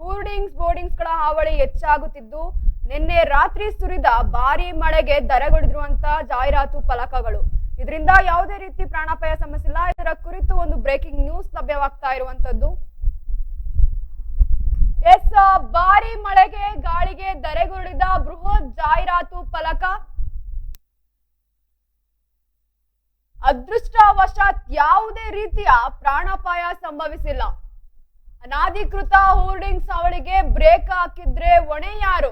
Hoardings ಬೋರ್ಡಿಂಗ್ಸ್ಗಳ ಹಾವಳಿ ಹೆಚ್ಚಾಗುತ್ತಿದ್ದು, ನಿನ್ನೆ ರಾತ್ರಿ ಸುರಿದ ಭಾರಿ ಮಳೆಗೆ ಧರೆಗುಳಿದಿರುವಂತ ಜಾಹೀರಾತು ಫಲಕಗಳು. ಇದರಿಂದ ಯಾವುದೇ ರೀತಿ ಪ್ರಾಣಾಪಾಯ ಸಮಸ್ಯೆ ಇಲ್ಲ. ಇದರ ಕುರಿತು ಒಂದು ಬ್ರೇಕಿಂಗ್ ನ್ಯೂಸ್ ಲಭ್ಯವಾಗ್ತಾ ಇರುವಂತದ್ದು. ಎಸ್ ಭಾರಿ ಮಳೆಗೆ ಗಾಳಿಗೆ ದರೆಗುರುಳಿದ ಬೃಹತ್ ಜಾಹೀರಾತು ಫಲಕ. ಅದೃಷ್ಟವಶಾತ್ ಯಾವುದೇ ರೀತಿಯ ಪ್ರಾಣಾಪಾಯ ಸಂಭವಿಸಿಲ್ಲ. ಅನಾಧಿಕೃತ ಹೋರ್ಡಿಂಗ್ಸ್ ಅವಳಿಗೆ ಬ್ರೇಕ್ ಹಾಕಿದ್ರೆ ಹೊಣೆ ಯಾರು?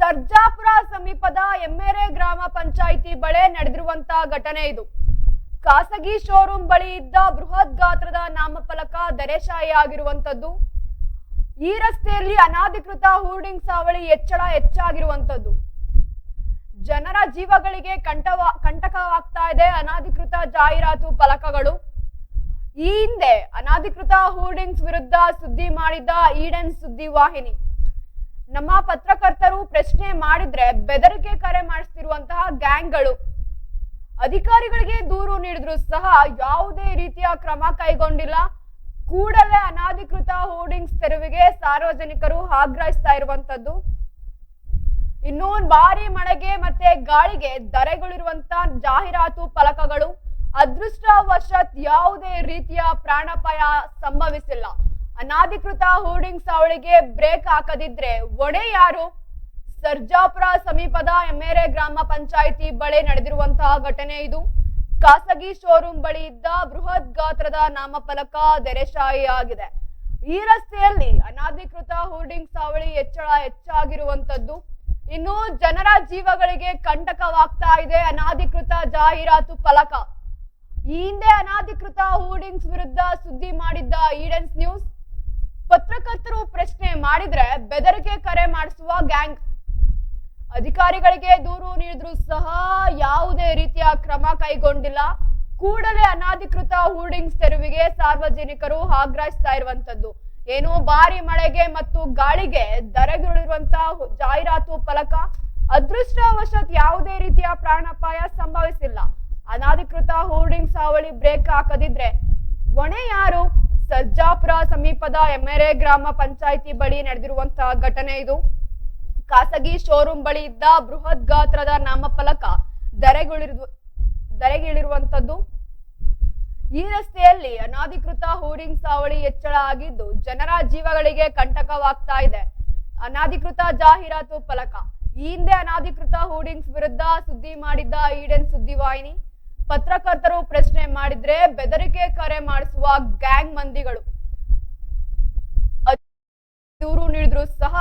ಸರ್ಜಾಪುರ ಸಮೀಪದ ಎಮ್ಮೆರೆ ಗ್ರಾಮ ಪಂಚಾಯಿತಿ ಬಳೆ ನಡೆದಿರುವಂತಹ ಘಟನೆ ಇದು. ಖಾಸಗಿ ಶೋರೂಮ್ ಬಳಿ ಇದ್ದ ಬೃಹತ್ ಗಾತ್ರದ ನಾಮಫಲಕ ದರೆಶಾಹಿ ಆಗಿರುವಂತದ್ದು ಈ ರಸ್ತೆಯಲ್ಲಿ ಅನಾಧಿಕೃತ ಹೋರ್ಡಿಂಗ್ಸ್ ಅವಳಿ ಹೆಚ್ಚಳ ಹೆಚ್ಚಾಗಿರುವಂತದ್ದು ಜನರ ಜೀವಗಳಿಗೆ ಕಂಠವ, ಕಂಟಕವಾಗ್ತಾ ಇದೆ ಅನಾಧಿಕೃತ ಜಾಹೀರಾತು ಫಲಕಗಳು. ಈ ಹಿಂದೆ ಅನಧಿಕೃತ ಹೋರ್ಡಿಂಗ್ಸ್ ವಿರುದ್ಧ ಸುದ್ದಿ ಮಾಡಿದ ಈಡನ್ ಸುದ್ದಿ ವಾಹಿನಿ. ನಮ್ಮ ಪತ್ರಕರ್ತರು ಪ್ರಶ್ನೆ ಮಾಡಿದ್ರೆ ಬೆದರಿಕೆ ಕರೆ ಮಾಡಿಸ್ತಿರುವಂತಹ ಗ್ಯಾಂಗ್ಗಳು. ಅಧಿಕಾರಿಗಳಿಗೆ ದೂರು ನೀಡಿದ್ರು ಸಹ ಯಾವುದೇ ರೀತಿಯ ಕ್ರಮ ಕೈಗೊಂಡಿಲ್ಲ. ಕೂಡಲೇ ಅನಾಧಿಕೃತ ಹೋರ್ಡಿಂಗ್ಸ್ ತೆರವಿಗೆ ಸಾರ್ವಜನಿಕರು ಆಗ್ರಹಿಸ್ತಾ ಇರುವಂತದ್ದು ಇನ್ನೊಂದು ಭಾರಿ ಮಳೆಗೆ ಮತ್ತೆ ಗಾಳಿಗೆ ದರೆಗಳಿರುವಂತ ಜಾಹೀರಾತು ಫಲಕಗಳು. ಅದೃಷ್ಟವಶಾತ್ ಯಾವುದೇ ರೀತಿಯ ಪ್ರಾಣಾಪಾಯ ಸಂಭವಿಸಿಲ್ಲ. ಅನಾಧಿಕೃತ ಹೋರ್ಡಿಂಗ್ಸ್ ಅವಳಿಗೆ ಬ್ರೇಕ್ ಹಾಕದಿದ್ರೆ ಒಡೆ ಯಾರು? ಸರ್ಜಾಪುರ ಸಮೀಪದ ಎಮ್ಮೆರೆ ಗ್ರಾಮ ಪಂಚಾಯಿತಿ ಬಳಿ ನಡೆದಿರುವಂತಹ ಘಟನೆ ಇದು. ಖಾಸಗಿ ಶೋರೂಮ್ ಬಳಿ ಇದ್ದ ಬೃಹತ್ ಗಾತ್ರದ ನಾಮಫಲಕ ದೆರೆಶಾಹಿ ಆಗಿದೆ ಈ ರಸ್ತೆಯಲ್ಲಿ ಅನಾಧಿಕೃತ ಹೋರ್ಡಿಂಗ್ಸ್ ಅವಳಿ ಹೆಚ್ಚಳ ಹೆಚ್ಚಾಗಿರುವಂತದ್ದು ಇನ್ನು ಜನರ ಜೀವಗಳಿಗೆ ಕಂಟಕವಾಗ್ತಾ ಇದೆ ಅನಾಧಿಕೃತ ಜಾಹೀರಾತು ಫಲಕ. ಈ ಹಿಂದೆ ಅನಧಿಕೃತ ಹೋರ್ಡಿಂಗ್ಸ್ ವಿರುದ್ಧ ಸುದ್ದಿ ಮಾಡಿದ್ದ ಈಡೆನ್ಸ್ ನ್ಯೂಸ್. ಪತ್ರಕರ್ತರು ಪ್ರಶ್ನೆ ಮಾಡಿದ್ರೆ ಬೆದರಿಕೆ ಕರೆ ಮಾಡಿಸುವ ಗ್ಯಾಂಗ್. ಅಧಿಕಾರಿಗಳಿಗೆ ದೂರು ನೀಡಿದ್ರು ಸಹ ಯಾವುದೇ ರೀತಿಯ ಕ್ರಮ ಕೈಗೊಂಡಿಲ್ಲ. ಕೂಡಲೇ ಅನಧಿಕೃತ ಹೋರ್ಡಿಂಗ್ಸ್ ತೆರವಿಗೆ ಸಾರ್ವಜನಿಕರು ಆಗ್ರಹಿಸ್ತಾ ಇರುವಂತದ್ದು ಏನು ಭಾರಿ ಮಳೆಗೆ ಮತ್ತು ಗಾಳಿಗೆ ದರಗಿರುವಂತ ಜಾಹೀರಾತು ಫಲಕ. ಅದೃಷ್ಟವಶಾತ್ ಯಾವುದೇ ರೀತಿಯ ಪ್ರಾಣಾಪಾಯ ಸಂಭವಿಸಿಲ್ಲ. ಅನಾಧಿಕೃತ ಹೋರ್ಡಿಂಗ್ಸ್ ಹಾವಳಿ ಬ್ರೇಕ್ ಹಾಕದಿದ್ರೆ ಹೊಣೆ ಯಾರು? ಸರ್ಜಾಪುರ ಸಮೀಪದ ಎಮ್ಮೆರೆ ಗ್ರಾಮ ಪಂಚಾಯಿತಿ ಬಳಿ ನಡೆದಿರುವಂತಹ ಘಟನೆ ಇದು. ಖಾಸಗಿ ಶೋರೂಮ್ ಬಳಿ ಇದ್ದ ಬೃಹತ್ ಗಾತ್ರದ ನಾಮಫಲಕ ಧರೆಗುಳಿರು ದರೆಗಿಳಿರುವಂತದ್ದು ಈ ರಸ್ತೆಯಲ್ಲಿ ಅನಾಧಿಕೃತ ಹೋರ್ಡಿಂಗ್ಸ್ ಸಾವಳಿ ಹೆಚ್ಚಳ ಆಗಿದ್ದು ಜನರ ಜೀವಗಳಿಗೆ ಕಂಟಕವಾಗ್ತಾ ಇದೆ. ಅನಾಧಿಕೃತ ಜಾಹೀರಾತು ಫಲಕ. ಈ ಹಿಂದೆ ಅನಾಧಿಕೃತ ಹೋರ್ಡಿಂಗ್ಸ್ ವಿರುದ್ಧ ಸುದ್ದಿ ಮಾಡಿದ್ದ ಈಡನ್ ಸುದ್ದಿವಾಹಿನಿ. ಪತ್ರಕರ್ತರು ಪ್ರಶ್ನೆ ಮಾಡಿದ್ರೆ ಬೆದರಿಕೆ ಕರೆ ಮಾಡಿಸುವ ಗ್ಯಾಂಗ್ ಮಂದಿಗಳು. ದೂರು ನೀಡಿದ್ರು ಸಹ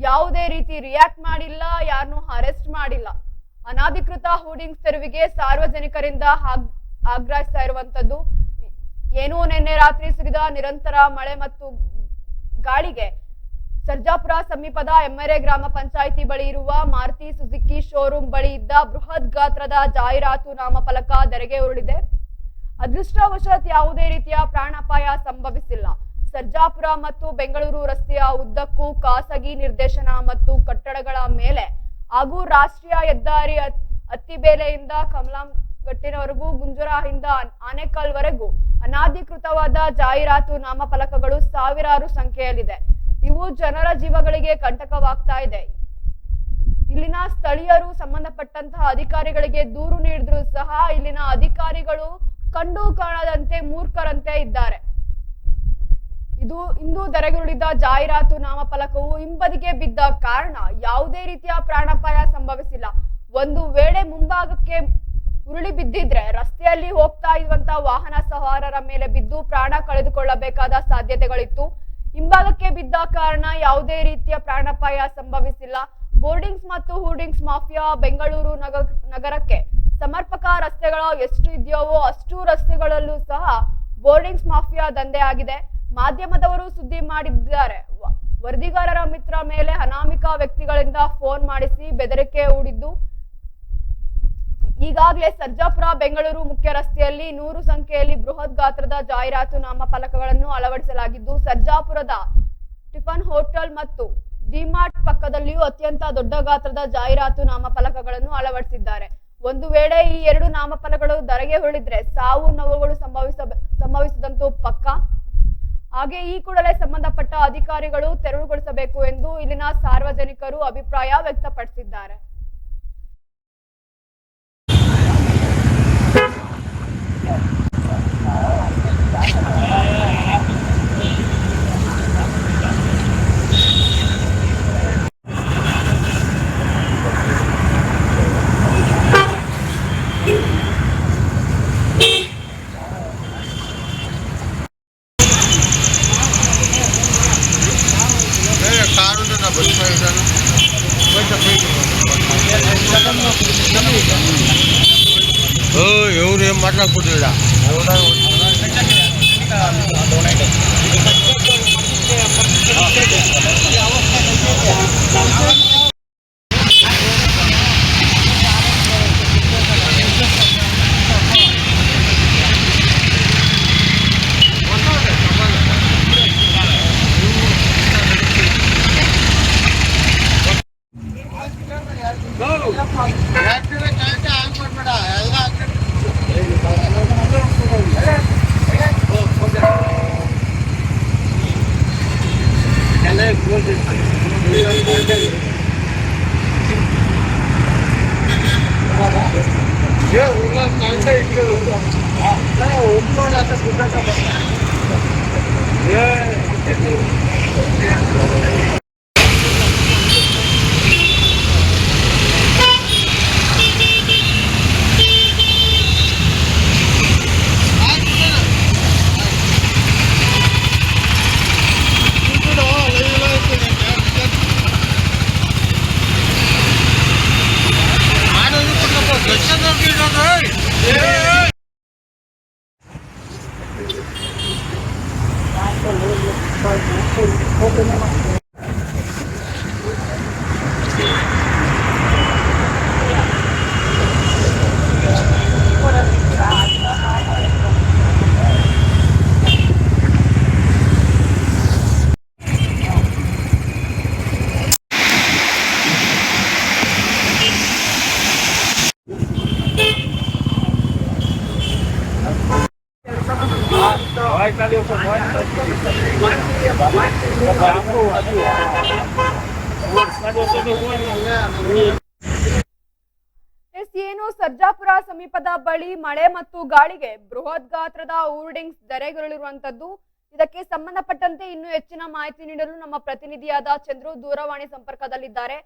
ಯಾವುದೇ ರೀತಿ ರಿಯಾಕ್ಟ್ ಮಾಡಿಲ್ಲ, ಯಾರನ್ನು ಅರೆಸ್ಟ್ ಮಾಡಿಲ್ಲ. ಅನಾಧಿಕೃತ ಹೋರ್ಡಿಂಗ್ಸ್ ತೆರವಿಗೆ ಸಾರ್ವಜನಿಕರಿಂದ ಆಗ್- ಆಗ್ರಹಿಸ್ತಾ ಇರುವಂತದ್ದು. ಏನು, ನಿನ್ನೆ ರಾತ್ರಿ ಸುರಿದ ನಿರಂತರ ಮಳೆ ಮತ್ತು ಗಾಳಿಗೆ ಸರ್ಜಾಪುರ ಸಮೀಪದ ಎಮ್ಮೆರೆ ಗ್ರಾಮ ಪಂಚಾಯಿತಿ ಬಳಿ ಇರುವ ಮಾರುತಿ ಸುಜುಕಿ ಶೋರೂಮ್ ಬಳಿ ಇದ್ದ ಬೃಹತ್ ಗಾತ್ರದ ಜಾಹೀರಾತು ನಾಮಫಲಕ ಧರೆಗೆ ಉರುಳಿದೆ. ಅದೃಷ್ಟವಶಾತ್ ಯಾವುದೇ ರೀತಿಯ ಪ್ರಾಣಾಪಾಯ ಸಂಭವಿಸಿಲ್ಲ. ಸರ್ಜಾಪುರ ಮತ್ತು ಬೆಂಗಳೂರು ರಸ್ತೆಯ ಉದ್ದಕ್ಕೂ ಖಾಸಗಿ ನಿರ್ದೇಶನ ಮತ್ತು ಕಟ್ಟಡಗಳ ಮೇಲೆ ಹಾಗೂ ರಾಷ್ಟ್ರೀಯ ಹೆದ್ದಾರಿ ಅತ್ತಿಬೇಲೆಯಿಂದ ಕಮಲಾಂಗಟ್ಟಿನವರೆಗೂ ಗುಂಜುರಾಹಿಂದ ಆನೇಕಲ್ವರೆಗೂ ಅನಾಧಿಕೃತವಾದ ಜಾಹೀರಾತು ನಾಮಫಲಕಗಳು ಸಾವಿರಾರು ಸಂಖ್ಯೆಯಲ್ಲಿದೆ. ಇವು ಜನರ ಜೀವಗಳಿಗೆ ಕಂಟಕವಾಗ್ತಾ ಇದೆ. ಇಲ್ಲಿನ ಸ್ಥಳೀಯರು ಸಂಬಂಧಪಟ್ಟಂತಹ ಅಧಿಕಾರಿಗಳಿಗೆ ದೂರು ನೀಡಿದ್ರು ಸಹ ಇಲ್ಲಿನ ಅಧಿಕಾರಿಗಳು ಕಂಡು ಕಾಣದಂತೆ ಮೂರ್ಖರಂತೆ ಇದ್ದಾರೆ. ಇದು ಇಂದು ದರೆಗುರುಳಿದ ಜಾಹೀರಾತು ನಾಮಫಲಕವು ಹಿಂಬದಿಗೆ ಬಿದ್ದ ಕಾರಣ ಯಾವುದೇ ರೀತಿಯ ಪ್ರಾಣಾಪಾಯ ಸಂಭವಿಸಿಲ್ಲ. ಒಂದು ವೇಳೆ ಮುಂಭಾಗಕ್ಕೆ ಉರುಳಿ ಬಿದ್ದಿದ್ರೆ ರಸ್ತೆಯಲ್ಲಿ ಹೋಗ್ತಾ ಇರುವಂತಹ ವಾಹನ ಸವಾರರ ಮೇಲೆ ಬಿದ್ದು ಪ್ರಾಣ ಕಳೆದುಕೊಳ್ಳಬೇಕಾದ ಸಾಧ್ಯತೆಗಳಿತ್ತು. ಹಿಂಭಾಗಕ್ಕೆ ಬಿದ್ದ ಕಾರಣ ಯಾವುದೇ ರೀತಿಯ ಪ್ರಾಣಾಪಾಯ ಸಂಭವಿಸಿಲ್ಲ. ಬೋರ್ಡಿಂಗ್ಸ್ ಮತ್ತು ಹೋರ್ಡಿಂಗ್ಸ್ ಮಾಫಿಯಾ ಬೆಂಗಳೂರು ನಗ, ನಗರಕ್ಕೆ ಸಮರ್ಪಕ ರಸ್ತೆಗಳ ಎಷ್ಟು ಇದೆಯೋ ಅಷ್ಟು ರಸ್ತೆಗಳಲ್ಲೂ ಸಹ ಬೋರ್ಡಿಂಗ್ಸ್ ಮಾಫಿಯಾ ದಂಧೆ ಆಗಿದೆ. ಮಾಧ್ಯಮದವರು ಸುದ್ದಿ ಮಾಡಿದ್ದಾರೆ. ವರದಿಗಾರರ ಮಿತ್ರ ಮೇಲೆ ಅನಾಮಿಕ ವ್ಯಕ್ತಿಗಳಿಂದ ಫೋನ್ ಮಾಡಿಸಿ ಬೆದರಿಕೆ ಹೂಡಿದ್ದು ಈಗಾಗಲೇ ಸರ್ಜಾಪುರ, ಬೆಂಗಳೂರು ಮುಖ್ಯ ರಸ್ತೆಯಲ್ಲಿ ನೂರು ಸಂಖ್ಯೆಯಲ್ಲಿ ಬೃಹತ್ ಗಾತ್ರದ ಜಾಹೀರಾತು ನಾಮಫಲಕಗಳನ್ನು ಅಳವಡಿಸಲಾಗಿದ್ದು, ಸರ್ಜಾಪುರದ ಟಿಫನ್ ಹೋಟೆಲ್ ಮತ್ತು ಡಿಮಾರ್ಟ್ ಪಕ್ಕದಲ್ಲಿಯೂ ಅತ್ಯಂತ ದೊಡ್ಡ ಗಾತ್ರದ ಜಾಹೀರಾತು ನಾಮಫಲಕಗಳನ್ನು ಅಳವಡಿಸಿದ್ದಾರೆ. ಒಂದು ವೇಳೆ ಈ ಎರಡು ನಾಮಫಲಕಗಳು ಧರೆಗೆ ಹೊಳಿದ್ರೆ ಸಾವು ನೋವುಗಳು ಸಂಭವಿಸ ಸಂಭವಿಸಿದಂತೂ ಪಕ್ಕ? ಹಾಗೆ ಈ ಕೂಡಲೇ ಸಂಬಂಧಪಟ್ಟ ಅಧಿಕಾರಿಗಳು ತೆರವುಗೊಳಿಸಬೇಕು ಎಂದು ಇಲ್ಲಿನ ಸಾರ್ವಜನಿಕರು ಅಭಿಪ್ರಾಯ ವ್ಯಕ್ತಪಡಿಸಿದ್ದಾರೆ. กินกันเลย ಬಳಿ ಮಳೆ ಮತ್ತು ಗಾಳಿಗೆ ಬೃಹತ್ ಗಾತ್ರದ ಹೋರ್ಡಿಂಗ್ಸ್ ಧರೆಗುರುಳಿರುವಂತದ್ದು ಇದಕ್ಕೆ ಸಂಬಂಧಪಟ್ಟಂತೆ ಇನ್ನೂ ಹೆಚ್ಚಿನ ಮಾಹಿತಿ ನೀಡಲು ನಮ್ಮ ಪ್ರತಿನಿಧಿಯಾದ ಚಂದ್ರು ದೂರವಾಣಿ ಸಂಪರ್ಕದಲ್ಲಿದ್ದಾರೆ.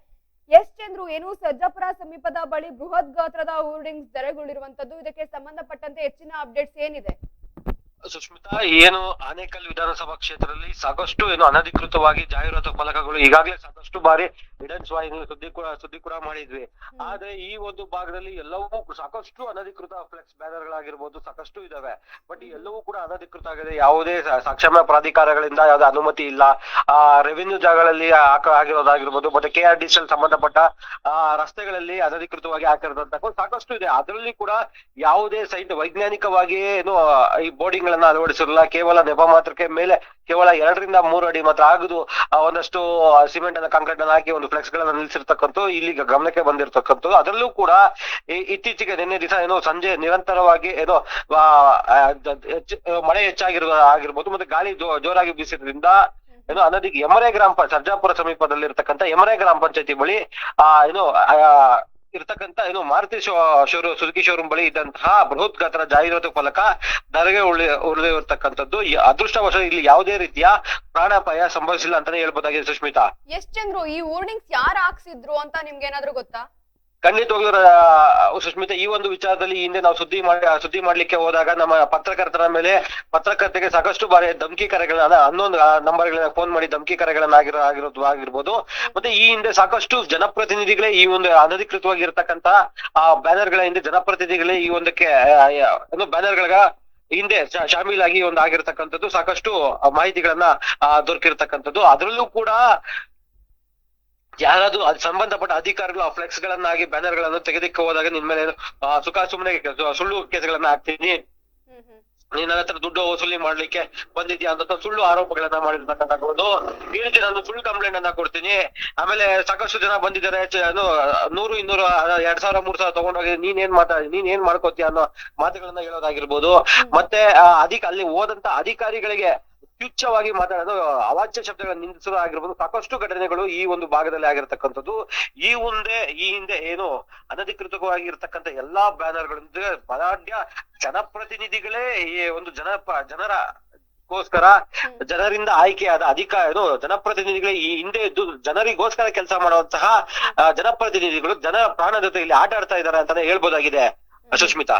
ಎಸ್ ಚಂದ್ರು, ಏನು ಸರ್ಜಾಪುರ ಸಮೀಪದ ಬಳಿ ಬೃಹತ್ ಗಾತ್ರದ ಹೋರ್ಡಿಂಗ್ಸ್ ಧರೆಗುರುಳಿರುವಂತದ್ದು ಇದಕ್ಕೆ ಸಂಬಂಧಪಟ್ಟಂತೆ ಹೆಚ್ಚಿನ ಅಪ್ಡೇಟ್ಸ್ ಏನಿದೆ? ಸುಷ್ಮಿತಾ ಏನು ಆನೇಕಲ್ ವಿಧಾನಸಭಾ ಕ್ಷೇತ್ರದಲ್ಲಿ ಸಾಕಷ್ಟು ಏನು ಅನಧಿಕೃತವಾಗಿ ಜಾಹೀರಾತು ಫಲಕಗಳು ಈಗಾಗಲೇ ಸಾಕಷ್ಟು ಬಾರಿ ಹಿಡನ್ ಸುದ್ದಿ ಕೂಡ ಸುದ್ದಿ ಕೂಡ ಮಾಡಿದ್ವಿ. ಆದ್ರೆ ಈ ಒಂದು ಭಾಗದಲ್ಲಿ ಎಲ್ಲವೂ ಸಾಕಷ್ಟು ಅನಧಿಕೃತ ಫ್ಲೆಕ್ಸ್ ಬ್ಯಾನರ್ ಗಳಾಗಿರ್ಬೋದು ಸಾಕಷ್ಟು ಇದಾವೆ. ಬಟ್ ಎಲ್ಲವೂ ಕೂಡ ಅನಧಿಕೃತ ಆಗಿದೆ. ಯಾವುದೇ ಸ- ಸಕ್ಷಮ ಪ್ರಾಧಿಕಾರಗಳಿಂದ ಯಾವುದೇ ಅನುಮತಿ ಇಲ್ಲ. ಆ ರೆವಿನ್ಯೂ ಜಾಗಗಳಲ್ಲಿ ಹಾಕ ಆಗಿರೋದಾಗಿರ್ಬೋದು ಮತ್ತೆ ಕೆ ಆರ್ ಡಿ ಸಂಬಂಧಪಟ್ಟ ಆ ರಸ್ತೆಗಳಲ್ಲಿ ಅನಧಿಕೃತವಾಗಿ ಹಾಕಿರೋದಂತ ಸಾಕಷ್ಟು ಇದೆ. ಅದರಲ್ಲಿ ಕೂಡ ಯಾವುದೇ ಸೈಟ್ ವೈಜ್ಞಾನಿಕವಾಗಿ ಏನು ಈ ಬೋರ್ಡಿಂಗ್ ಗಳನ್ನ ಅಳವಡಿಸಿರಲ್ಲ, ಕೇವಲ ನೆಪ ಮಾತ್ರಕ್ಕೆ ಮೇಲೆ ಕೇವಲ ಎರಡರಿಂದ ಮೂರು ಅಡಿ ಮಾತ್ರ ಆಗುದು. ಒಂದಷ್ಟು ಸಿಮೆಂಟ್ ಅನ್ನ ಕಾಂಕ್ರೀಟ್ ಅನ್ನ ಹಾಕಿ ಒಂದು ಫ್ಲೆಕ್ಸ್ ಗಳನ್ನ ನಿಲ್ಸಿರ್ತಕ್ಕಂಥ ಇಲ್ಲಿ ಗಮನಕ್ಕೆ ಬಂದಿರತಕ್ಕಂಥದ್ದು. ಅದರಲ್ಲೂ ಕೂಡ ಇತ್ತೀಚೆಗೆ ನಿನ್ನೆ ದಿವಸ ಏನೋ ಸಂಜೆ ನಿರಂತರವಾಗಿ ಏನೋ ಮಳೆ ಹೆಚ್ಚಾಗಿರುವ ಆಗಿರ್ಬೋದು, ಮತ್ತೆ ಗಾಳಿ ಜೋರಾಗಿ ಬೀಸಿದ್ರಿಂದ ಏನೋ ಅನ್ನೋದಿಗೆ ಎಮರೆ ಗ್ರಾಮ ಸರ್ಜಾಪುರ ಸಮೀಪದಲ್ಲಿರ್ತಕ್ಕಂಥ ಎಮರೆ ಗ್ರಾಮ ಪಂಚಾಯತಿ ಬಳಿ, ಆ, ಏನು ಆ, ಇರ್ತಕ್ಕಂಥ ಏನು Maruti show showroom Suzuki showroom ಬಳಿ ಇದ್ದಂತಹ ಬೃಹತ್ ಗಾತ್ರ ಜಾಹೀರಾತು ಫಲಕ ಧರೆಗೆ ಉಳಿ ಉಳಿದಿರ್ತಕ್ಕಂಥದ್ದು. ಅದೃಷ್ಟವಶ ಇಲ್ಲಿ ಯಾವುದೇ ರೀತಿಯ ಪ್ರಾಣಾಪಾಯ ಸಂಭವಿಸಿಲ್ಲ ಅಂತಾನೆ ಹೇಳ್ಬೋದಾಗಿದೆ ಸುಶ್ಮಿತಾ. ಎಸ್ ಚಂದ್ರು ಈ ಹೋರ್ಡಿಂಗ್ಸ್ ಯಾರು ಹಾಕ್ಸಿದ್ರು ಅಂತ ನಿಮ್ಗೆ ಏನಾದ್ರು ಗೊತ್ತಾ? ಖಂಡಿತವಾಗ್ಲೂ ಸುಷ್ಮಿತಾ ಈ ಒಂದು ವಿಚಾರದಲ್ಲಿ ಹಿಂದೆ ನಾವು ಸುದ್ದಿ ಮಾಡಿ ಸುದ್ದಿ ಮಾಡ್ಲಿಕ್ಕೆ ಹೋದಾಗ ನಮ್ಮ ಪತ್ರಕರ್ತರ ಮೇಲೆ ಪತ್ರಕರ್ತೆಗೆ ಸಾಕಷ್ಟು ಬಾರಿ ಧಮಕಿ ಕರೆಗಳನ್ನ ಹನ್ನೊಂದು ನಂಬರ್ಗಳನ್ನ ಫೋನ್ ಮಾಡಿ ಧಮಕಿ ಕರೆಗಳನ್ನ ಆಗಿರೋ, ಆಗಿರೋದು ಆಗಿರ್ಬೋದು. ಮತ್ತೆ ಈ ಹಿಂದೆ ಸಾಕಷ್ಟು ಜನಪ್ರತಿನಿಧಿಗಳೇ ಈ ಒಂದು ಅನಧಿಕೃತವಾಗಿ ಇರತಕ್ಕಂತ ಆ ಬ್ಯಾನರ್ಗಳ ಹಿಂದೆ ಜನಪ್ರತಿನಿಧಿಗಳೇ ಈ ಒಂದಕ್ಕೆ ಏನು ಬ್ಯಾನರ್ಗಳ ಹಿಂದೆ ಶಾಮೀಲಾಗಿ ಒಂದು ಆಗಿರ್ತಕ್ಕಂಥದ್ದು ಸಾಕಷ್ಟು ಮಾಹಿತಿಗಳನ್ನ ದೊರಕಿರ್ತಕ್ಕಂಥದ್ದು. ಅದರಲ್ಲೂ ಕೂಡ ಯಾರಾದ್ರೂ ಅದ್ ಸಂಬಂಧಪಟ್ಟ ಅಧಿಕಾರಿಗಳು ಆ ಫ್ಲೆಕ್ಸ್ ಗಳನ್ನಾಗಿ ಬ್ಯಾನರ್ಗಳನ್ನು ತೆಗೆದಕ್ಕೆ ಹೋದಾಗ ನಿನ್ ಮೇಲೆ ಸುಖ ಸುಮ್ಮನೆ ಸುಳ್ಳು ಕೇಸ್ಗಳನ್ನ ಹಾಕ್ತೀನಿ. ನೀನ್ ನನ್ನ ಹತ್ರ ದುಡ್ಡು ವಸೂಲಿ ಮಾಡ್ಲಿಕ್ಕೆ ಬಂದಿದ್ಯಾ ಅಂತ ಸುಳ್ಳು ಆರೋಪಗಳನ್ನ ಮಾಡಿರ್ತಕ್ಕಂಥದ್ದು ಈ ರೀತಿ ನಾನು ಸುಳ್ಳು ಕಂಪ್ಲೇಂಟ್ ಅನ್ನ ಕೊಡ್ತೀನಿ. ಆಮೇಲೆ ಸಾಕಷ್ಟು ಜನ ಬಂದಿದ್ದಾರೆ. ನೂರು ಇನ್ನೂರು ಎರಡ್ ಸಾವಿರ ಮೂರ್ ಸಾವಿರ ತಗೊಂಡೋಗಿ ನೀನ್ ಏನ್ ಮಾತಾ ನೀನ್ ಏನ್ ಮಾಡ್ಕೋತೀಯ ಅನ್ನೋ ಮಾತುಗಳನ್ನ ಹೇಳೋದಾಗಿರ್ಬೋದು. ಮತ್ತೆ ಅಧಿಕ ಅಲ್ಲಿ ಹೋದಂತ ಅಧಿಕಾರಿಗಳಿಗೆ ತುಚ್ಛವಾಗಿ ಮಾತಾಡೋದು ಅವಾಚ್ಯ ಶಬ್ದಗಳನ್ನು ನಿಂದಿಸೋದು ಆಗಿರ್ಬೋದು ಸಾಕಷ್ಟು ಘಟನೆಗಳು ಈ ಒಂದು ಭಾಗದಲ್ಲಿ ಆಗಿರ್ತಕ್ಕಂಥದ್ದು. ಈ ಮುಂದೆ ಈ ಹಿಂದೆ ಏನು ಅನಧಿಕೃತವಾಗಿರ್ತಕ್ಕಂಥ ಎಲ್ಲಾ ಬ್ಯಾನರ್ಗಳಿಂದ ಬಲಾಢ್ಯ ಜನಪ್ರತಿನಿಧಿಗಳೇ ಈ ಒಂದು ಜನ ಜನರ ಗೋಸ್ಕರ ಜನರಿಂದ ಆಯ್ಕೆಯಾದ ಅಧಿಕಾರ ಏನು ಜನಪ್ರತಿನಿಧಿಗಳೇ ಈ ಹಿಂದೆ ಇದ್ದು ಜನರಿಗೋಸ್ಕರ ಕೆಲಸ ಮಾಡುವಂತಹ ಜನಪ್ರತಿನಿಧಿಗಳು ಜನ ಪ್ರಾಣ ಜೊತೆ ಇಲ್ಲಿ ಆಟ ಆಡ್ತಾ ಇದ್ದಾರೆ ಅಂತಾನೆ ಹೇಳ್ಬೋದಾಗಿದೆ. ಸುಷ್ಮಿತಾ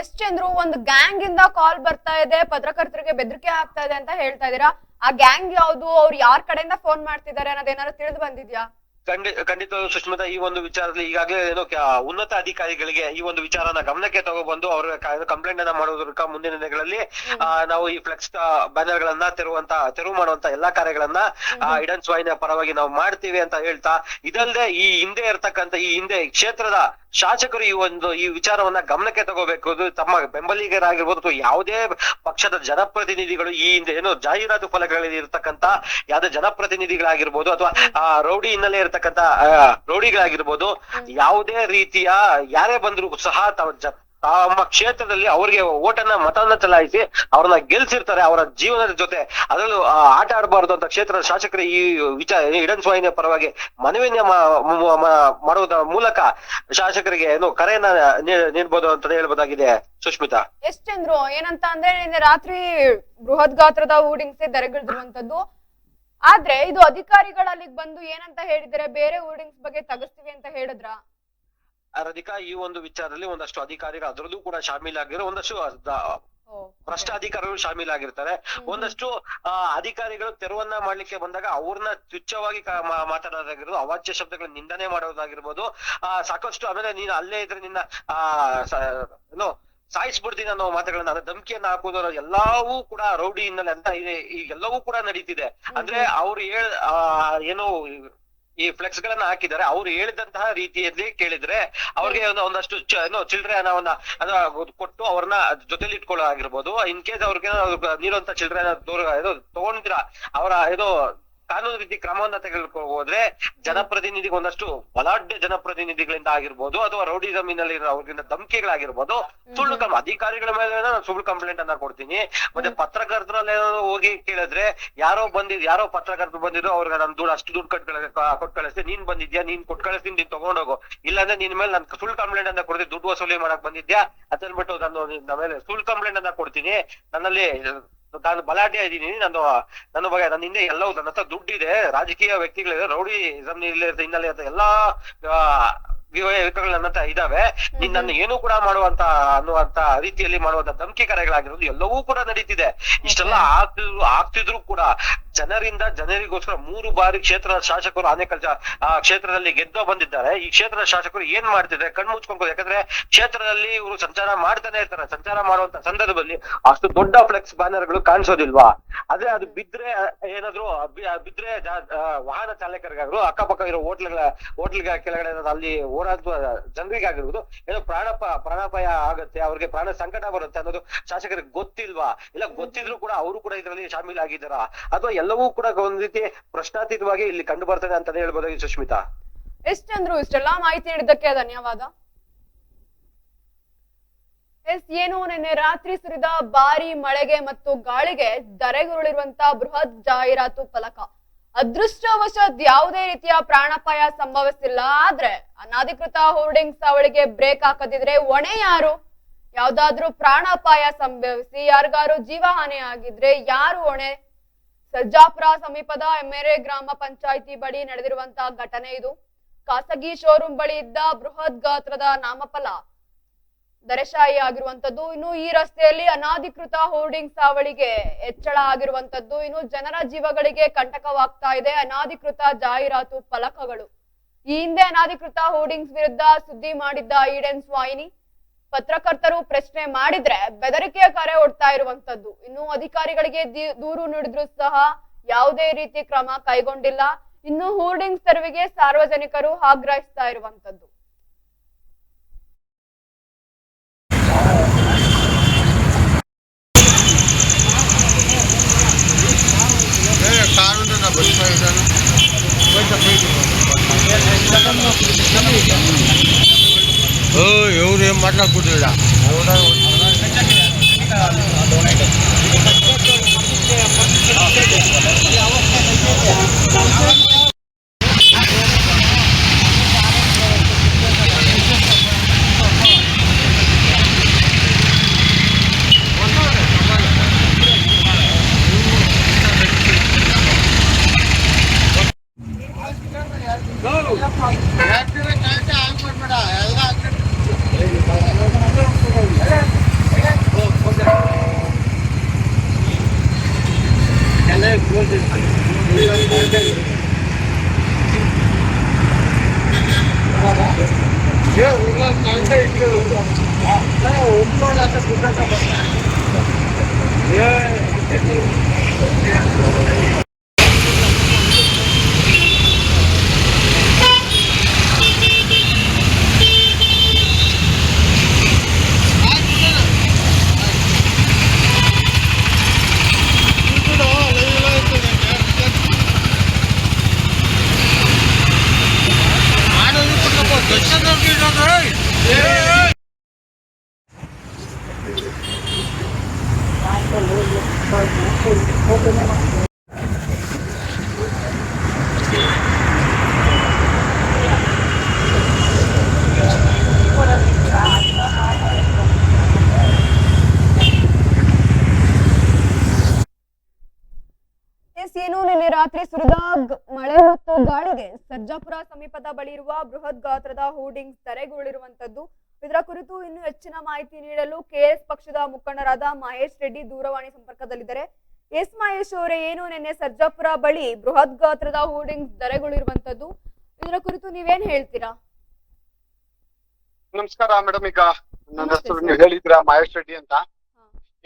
ಎಷ್ಟ್ ಚಂದ್ರು, ಒಂದು ಗ್ಯಾಂಗ್ ಇಂದ ಕಾಲ್ ಬರ್ತಾ ಇದೆ, ಪತ್ರಕರ್ತರಿಗೆ ಬೆದರಿಕೆ ಆಗ್ತಾ ಇದೆ ಅಂತ ಹೇಳ್ತಾ ಇದೀರಾ ಆ ಗ್ಯಾಂಗ್ ಯಾವ್ದು? ಅವ್ರು ಯಾರ್ ಕಡೆಯಿಂದ ಫೋನ್ ಮಾಡ್ತಿದ್ದಾರೆ ಅನ್ನೋದೇನಾದ್ರು ತಿಳಿದು ಬಂದಿದ್ಯಾ? ಖಂಡಿ ಖಂಡಿತವಾಗ್ಲೂ ಸುಷ್ಮಿತಾ ಈ ಒಂದು ವಿಚಾರದಲ್ಲಿ ಈಗಾಗಲೇ ಏನೋ ಕ- ಉನ್ನತ ಅಧಿಕಾರಿಗಳಿಗೆ ಈ ಒಂದು ವಿಚಾರನ ಗಮನಕ್ಕೆ ತಗೊಬಂದು ಅವರ ಕಂಪ್ಲೇಂಟ್ ಅನ್ನ ಮಾಡೋದ್ರ ಮುಂದಿನ ದಿನಗಳಲ್ಲಿ ಆ, ನಾವು ಈ ಫ್ಲೆಕ್ಸ್ ಬ್ಯಾನರ್ ಗಳನ್ನ ತೆರುವಂತ ತೆರವು ಮಾಡುವಂತ ಎಲ್ಲಾ ಕಾರ್ಯಗಳನ್ನ ಆ, ಇಡನ್ ಸ್ವಾಯಿನ ಪರವಾಗಿ ನಾವು ಮಾಡ್ತೀವಿ ಅಂತ ಹೇಳ್ತಾ ಇದಲ್ಲದೆ ಈ ಹಿಂದೆ ಇರತಕ್ಕಂತ ಈ ಹಿಂದೆ ಈ ಕ್ಷೇತ್ರದ ಶಾಸಕರು ಈ ಒಂದು ಈ ವಿಚಾರವನ್ನ ಗಮನಕ್ಕೆ ತಗೋಬೇಕು ಅದು ತಮ್ಮ ಬೆಂಬಲಿಗರಾಗಿರ್ಬೋದು ಅಥವಾ ಯಾವುದೇ ಪಕ್ಷದ ಜನಪ್ರತಿನಿಧಿಗಳು ಈ ಹಿಂದೆ ಏನು ಜಾಹೀರಾತು ಫಲಕಗಳಲ್ಲಿ ಇರ್ತಕ್ಕಂತ ಯಾವ್ದೇ ಜನಪ್ರತಿನಿಧಿಗಳಾಗಿರ್ಬೋದು ಅಥವಾ ಆ ರೌಡಿ ಹಿನ್ನೆಲೆ ಇರ್ತಕ್ಕಂತ ರೌಡಿಗಳಾಗಿರ್ಬೋದು ಯಾವುದೇ ರೀತಿಯ ಯಾರೇ ಬಂದ್ರು ಸಹ ತಮ್ಮ ಕ್ಷೇತ್ರದಲ್ಲಿ ಅವ್ರಿಗೆ ಓಟನ್ನ ಮತವನ್ನ ಚಲಾಯಿಸಿ ಅವ್ರನ್ನ ಗೆಲ್ಸಿರ್ತಾರೆ ಅವರ ಜೀವನದ ಜೊತೆ. ಅದರಲ್ಲೂ ಆಟ ಆಡಬಾರ್ದು ಅಂತ ಕ್ಷೇತ್ರದ ಶಾಸಕರು ಈ ವಿಚಾರ ಇಡನ್ ಸ್ವಾಯಿನ ಪರವಾಗಿ ಮನವಿಯನ್ನ ಮಾಡುವುದರ ಮೂಲಕ ಶಾಸಕರಿಗೆ ಏನು ಕರೆಯನ್ನ ನೀಡಬಹುದು ಅಂತ ಹೇಳ್ಬೋದಾಗಿದೆ ಸುಷ್ಮಿತಾ. ಎಷ್ಟ್ ಚಂದ್ರು ಏನಂತ ಅಂದ್ರೆ ರಾತ್ರಿ ಬೃಹತ್ ಗಾತ್ರದ ಹೂಡಿಂಗ್ಸ್ ದರೆಗಿಳಿದಿರುವಂತದ್ದು ಆದ್ರೆ ಇದು ಅಧಿಕಾರಿಗಳು ಅಲ್ಲಿಗೆ ಬಂದು ಏನಂತ ಹೇಳಿದ್ರೆ ಬೇರೆ ಹೋರ್ಡಿಂಗ್ಸ್ ಬಗ್ಗೆ ತಗಸ್ತೀವಿ ಅಂತ ಹೇಳಿದ್ರ? ರಾಧಿಕಾ ಈ ಒಂದು ವಿಚಾರದಲ್ಲಿ ಒಂದಷ್ಟು ಅಧಿಕಾರಿಗಳು ಅದರಲ್ಲೂ ಕೂಡ ಶಾಮೀಲಾಗಿರೋ ಒಂದಷ್ಟು ಭ್ರಷ್ಟ ಅಧಿಕಾರಿಗಳು ಶಾಮೀಲಾಗಿರ್ತಾರೆ. ಒಂದಷ್ಟು ಅಧಿಕಾರಿಗಳು ತೆರವನ್ನ ಮಾಡ್ಲಿಕ್ಕೆ ಬಂದಾಗ ಅವ್ರನ್ನ ತುಚ್ಛವಾಗಿ ಮಾತಾಡೋದಾಗಿರ್ಬೋದು ಅವಾಚ್ಯ ಶಬ್ದಗಳ ನಿಂದನೆ ಮಾಡೋದಾಗಿರ್ಬೋದು ಆ ಸಾಕಷ್ಟು ಆಮೇಲೆ ನೀನು ಅಲ್ಲೇ ಇದ್ರೆ ನಿನ್ನ ಆ ಏನು ಸಾಯಿಸ್ಬಿಡ್ತೀನಿ ಅನ್ನೋ ಮಾತುಗಳನ್ನ ಅಂದ್ರೆ ಧಮಕಿಯನ್ನ ಹಾಕೋದ್ರ ಎಲ್ಲವೂ ಕೂಡ ರೌಡಿ ಹಿನ್ನೆಲೆ ಅಂತ ಇದೆ. ಈ ಎಲ್ಲವೂ ಕೂಡ ನಡೀತಿದೆ. ಅಂದ್ರೆ ಅವ್ರು ಹೇಳ ಏನು ಈ ಫ್ಲೆಕ್ಸ್ ಗಳನ್ನ ಹಾಕಿದ್ದಾರೆ. ಅವ್ರು ಹೇಳಿದಂತಹ ರೀತಿಯಲ್ಲಿ ಕೇಳಿದ್ರೆ ಅವ್ರಿಗೆ ಒಂದು ಒಂದಷ್ಟು ಚ- ಏನು ಚಿಲ್ಲರೆ ಹಣವನ್ನ ಅದ ಕೊಟ್ಟು ಅವ್ರನ್ನ ಜೊತೆಲಿ ಇಟ್ಕೊಳ್ಳೋದಾಗಿರ್ಬೋದು ಇನ್ ಕೇಸ್ ಅವ್ರಿಗೆ ನೀಡುವಂತ ಚಿಲ್ಡ್ರೆ ತಗೊಂಡಿರ ಅವರ ಏನು ಕಾನೂನು ರೀತಿ ಕ್ರಮವನ್ನ ತೆಗೆದುಕೊಂಡು ಹೋದ್ರೆ ಜನಪ್ರತಿನಿಧಿಗೆ ಒಂದಷ್ಟು ಬಲಾಢ್ಯ ಜನಪ್ರತಿನಿಧಿಗಳಿಂದ ಆಗಿರ್ಬೋದು ಅಥವಾ ರೌಡಿ ಜಮೀನಲ್ಲಿ ಅವ್ರಿಂದ ಧಮಕಿಗಳಾಗಿರ್ಬೋದು ಸುಳ್ಳು ಕ್ರಮ ಅಧಿಕಾರಿಗಳ ಮೇಲೆ ನಾನು ಸುಳ್ಳು ಕಂಪ್ಲೇಂಟ್ ಅನ್ನ ಕೊಡ್ತೀನಿ. ಮತ್ತೆ ಪತ್ರಕರ್ತರಲ್ಲಿ ಹೋಗಿ ಕೇಳಿದ್ರೆ ಯಾರೋ ಬಂದಿದ್ ಯಾರೋ ಪತ್ರಕರ್ತರು ಬಂದಿದ್ರು ಅವ್ರಿಗೆ ನಾನು ದುಡ್ಡು ಅಷ್ಟು ದುಡ್ಡು ಕಟ್ ಕೊಟ್ ಕಳಿಸ್ತೀನಿ. ನೀನ್ ಬಂದಿದ್ಯಾ? ನೀನ್ ಕೊಟ್ ಕಳಿಸ್ತೀನಿ ನೀನ್ ತಗೊಂಡೋಗು. ಇಲ್ಲಾಂದ್ರೆ ನಿನ್ ಮೇಲೆ ನಾನು ಸುಳ್ಳು ಕಂಪ್ಲೇಂಟ್ ಅನ್ನ ಕೊಡ್ತೀನಿ. ದುಡ್ಡು ವಸೂಲಿ ಮಾಡಕ್ ಬಂದಿದ್ಯಾ? ಅಂತ ಬಿಟ್ಟು ನಾನು ನಿನ್ನ ಮೇಲೆ ಸುಳ್ಳು ಕಂಪ್ಲೇಂಟ್ ಅನ್ನ ಕೊಡ್ತೀನಿ. ನನ್ನಲ್ಲಿ ನಾನು ಬಲಾಢ್ಯ ಇದ್ದೀನಿ. ನಾನು ನನ್ನ ಬಗ್ಗೆ ನನ್ನ ಹಿಂದೆ ಎಲ್ಲವೂ ನನ್ನ ಹತ್ರ ದುಡ್ಡಿದೆ. ರಾಜಕೀಯ ವ್ಯಕ್ತಿಗಳಿದೆ ರೌಡಿ ಹಿನ್ನೆಲೆ ಅಂತ ಎಲ್ಲಾ ವಿವೇಕಗಳು ನನ್ನ ಹತ್ರ ಇದಾವೆ ನೀನ್ ನನ್ನ ಏನು ಕೂಡ ಮಾಡುವಂತ ಅನ್ನುವಂತ ರೀತಿಯಲ್ಲಿ ಮಾಡುವಂತ ಧಮಕಿ ಕರೆಗಳಾಗಿರೋದು ಎಲ್ಲವೂ ಕೂಡ ನಡೀತಿದೆ. ಇಷ್ಟೆಲ್ಲ ಆಗ್ತಿದ್ರು ಆಗ್ತಿದ್ರು ಕೂಡ. ಜನರಿಂದ ಜನರಿಗೋಸ್ಕರ ಮೂರು ಬಾರಿ ಕ್ಷೇತ್ರದ ಶಾಸಕರು ಅನೇಕ ಆ ಕ್ಷೇತ್ರದಲ್ಲಿ ಗೆದ್ದು ಬಂದಿದ್ದಾರೆ. ಈ ಕ್ಷೇತ್ರದ ಶಾಸಕರು ಏನ್ ಮಾಡ್ತಿದ್ದಾರೆ? ಕಣ್ಣು ಮುಚ್ಕೊಂಡು ಯಾಕಂದ್ರೆ ಕ್ಷೇತ್ರದಲ್ಲಿ ಇವರು ಸಂಚಾರ ಮಾಡ್ತಾನೆ ಇರ್ತಾರೆ. ಸಂಚಾರ ಮಾಡುವಂತ ಸಂದರ್ಭದಲ್ಲಿ ಅಷ್ಟು ದೊಡ್ಡ ಫ್ಲೆಕ್ಸ್ ಬ್ಯಾನರ್ಗಳು ಕಾಣಿಸೋದಿಲ್ವಾ? ಆದ್ರೆ ಅದು ಬಿದ್ರೆ, ಏನಾದ್ರು ಬಿದ್ರೆ ವಾಹನ ಚಾಲಕರಿಗಾದ್ರು ಅಕ್ಕಪಕ್ಕ ಇರೋ ಹೋಟ್ಲ್ಗಳ ಹೋಟ್ಲ್ಗಳ ಕೆಳಗಡೆ ಅಲ್ಲಿ ಓಡಾಡುವ ಜನರಿಗಾಗಿರ್ಬೋದು, ಏನೋ ಪ್ರಾಣಪ, ಪ್ರಾಣಾಪಾಯ ಆಗುತ್ತೆ, ಅವ್ರಿಗೆ ಪ್ರಾಣ ಸಂಕಟ ಬರುತ್ತೆ ಅನ್ನೋದು ಶಾಸಕರಿಗೆ ಗೊತ್ತಿಲ್ವಾ? ಇಲ್ಲ ಗೊತ್ತಿದ್ರು ಕೂಡ ಅವರು ಕೂಡ ಇದರಲ್ಲಿ ಶಾಮೀಲಾಗಿದ್ದಾರ ಅಥವಾ ಎಲ್ಲವೂ ಕೂಡ ಒಂದ್ ರೀತಿ ಪ್ರಶ್ನಾತೀತವಾಗಿ ಇಲ್ಲಿ ಕಂಡು ಬರ್ತದೆ ಅಂತಾನೆ ಹೇಳ್ಬೋದಾಗಿ ಸುಷ್ಮಿತಾ ಎಷ್ಟ್ ಚಂದ್ರು, ಇಷ್ಟೆಲ್ಲಾ ಮಾಹಿತಿ ನೀಡಿದ್ದಕ್ಕೆ ಧನ್ಯವಾದ. ಎಸ್, ಏನು, ನಿನ್ನೆ ರಾತ್ರಿ ಸುರಿದ ಭಾರಿ ಮಳೆಗೆ ಮತ್ತು ಗಾಳಿಗೆ ಧರೆಗುರುಳಿರುವಂತ ಬೃಹತ್ ಜಾಹೀರಾತು ಫಲಕ. ಅದೃಷ್ಟವಶಾತ್ ಯಾವುದೇ ರೀತಿಯ ಪ್ರಾಣಾಪಾಯ ಸಂಭವಿಸಿಲ್ಲ ಆದ್ರೆ ಅನಧಿಕೃತ ಹೋರ್ಡಿಂಗ್ಸ್ ಅವಳಿಗೆ ಬ್ರೇಕ್ ಹಾಕದಿದ್ರೆ ಹೊಣೆ ಯಾರು? ಯಾವ್ದಾದ್ರೂ ಪ್ರಾಣಾಪಾಯ ಸಂಭವಿಸಿ ಯಾರಿಗಾರು ಜೀವಹಾನಿ ಆಗಿದ್ರೆ ಯಾರು ಹೊಣೆ? ಸರ್ಜಾಪುರ ಸಮೀಪದ ಎಮ್ಮೆರೆ ಗ್ರಾಮ ಪಂಚಾಯಿತಿ ಬಳಿ ನಡೆದಿರುವಂತಹ ಘಟನೆ ಇದು. ಖಾಸಗಿ ಶೋರೂಮ್ ಬಳಿ ಇದ್ದ ಬೃಹತ್ ಗಾತ್ರದ ನಾಮಫಲ ದರಶಾಯಿ ಆಗಿರುವಂತದ್ದು ಇನ್ನು ಈ ರಸ್ತೆಯಲ್ಲಿ ಅನಾಧಿಕೃತ ಹೋರ್ಡಿಂಗ್ ಸಾವಳಿಗೆ ಹೆಚ್ಚಳ ಆಗಿರುವಂತದ್ದು ಇನ್ನು ಜನರ ಜೀವಗಳಿಗೆ ಕಂಟಕವಾಗ್ತಾ ಇದೆ. ಅನಾಧಿಕೃತ ಜಾಹೀರಾತು ಫಲಕಗಳು. ಈ ಹಿಂದೆ ಅನಾಧಿಕೃತ ಹೋರ್ಡಿಂಗ್ಸ್ ವಿರುದ್ಧ ಸುದ್ದಿ ಮಾಡಿದ್ದ ಈಡನ್ ವಾಹಿನಿ ಪತ್ರಕರ್ತರು ಪ್ರಶ್ನೆ ಮಾಡಿದ್ರೆ ಬೆದರಿಕೆಯ ಕರೆ ಒಡ್ತಾ ಇರುವಂತದ್ದು. ಇನ್ನು ಅಧಿಕಾರಿಗಳಿಗೆ ದೂರು ನೀಡಿದ್ರು ಸಹ ಯಾವುದೇ ರೀತಿ ಕ್ರಮ ಕೈಗೊಂಡಿಲ್ಲ. ಇನ್ನು ಹೋರ್ಡಿಂಗ್ಸ್ ತೆರವಿಗೆ ಸಾರ್ವಜನಿಕರು ಆಗ್ರಹಿಸ್ತಾ ಇರುವಂತದ್ದು ಏ ಕಾರು ನಾ ಬರ್ತಾ ಇದ್ದಾನೆ ಓ ಇವ್ರು ಏನ್ ಮಾಡ್ಲಾಕ್ ಬಿಟ್ಟಿಲ್ಲ दोन ಎಸ್ ಏನು ನಿನ್ನೆ ರಾತ್ರಿ ಸುರಿದ ಮಳೆ ಮತ್ತು ಗಾಳಿಗೆ ಸರ್ಜಾಪುರ ಸಮೀಪದ ಬಳಿ ಇರುವ ಬೃಹತ್ ಗಾತ್ರದ ಹೋರ್ಡಿಂಗ್ ತೆರೆಗೊಳ್ಳಿರುವಂತದ್ದು ಇದರ ಕುರಿತು ಇನ್ನು ಹೆಚ್ಚಿನ ಮಾಹಿತಿ ನೀಡಲು ಕೆಎಸ್ ಪಕ್ಷದ ಮುಖಂಡರಾದ ಮಹೇಶ್ ರೆಡ್ಡಿ ದೂರವಾಣಿ ಸಂಪರ್ಕದಲ್ಲಿದ್ದಾರೆ. ಎಸ್ ಮಹೇಶ್ ಅವರೇ ಏನು ನಿನ್ನೆ ಸರ್ಜಾಪುರ ಬಳಿ ಬೃಹತ್ ಗಾತ್ರದ ಹೋರ್ಡಿಂಗ್ಸ್ ಇರುವಂತದ್ದು ಇದರ ಕುರಿತು ನೀವೇನ್ ಹೇಳ್ತೀರಾ? ನಮಸ್ಕಾರ ಮೇಡಮ್ ಈಗ ನನ್ನ ಹೆಸರು ನೀವು ಹೇಳಿದ್ರ ಮಹೇಶ್ ರೆಡ್ಡಿ ಅಂತ?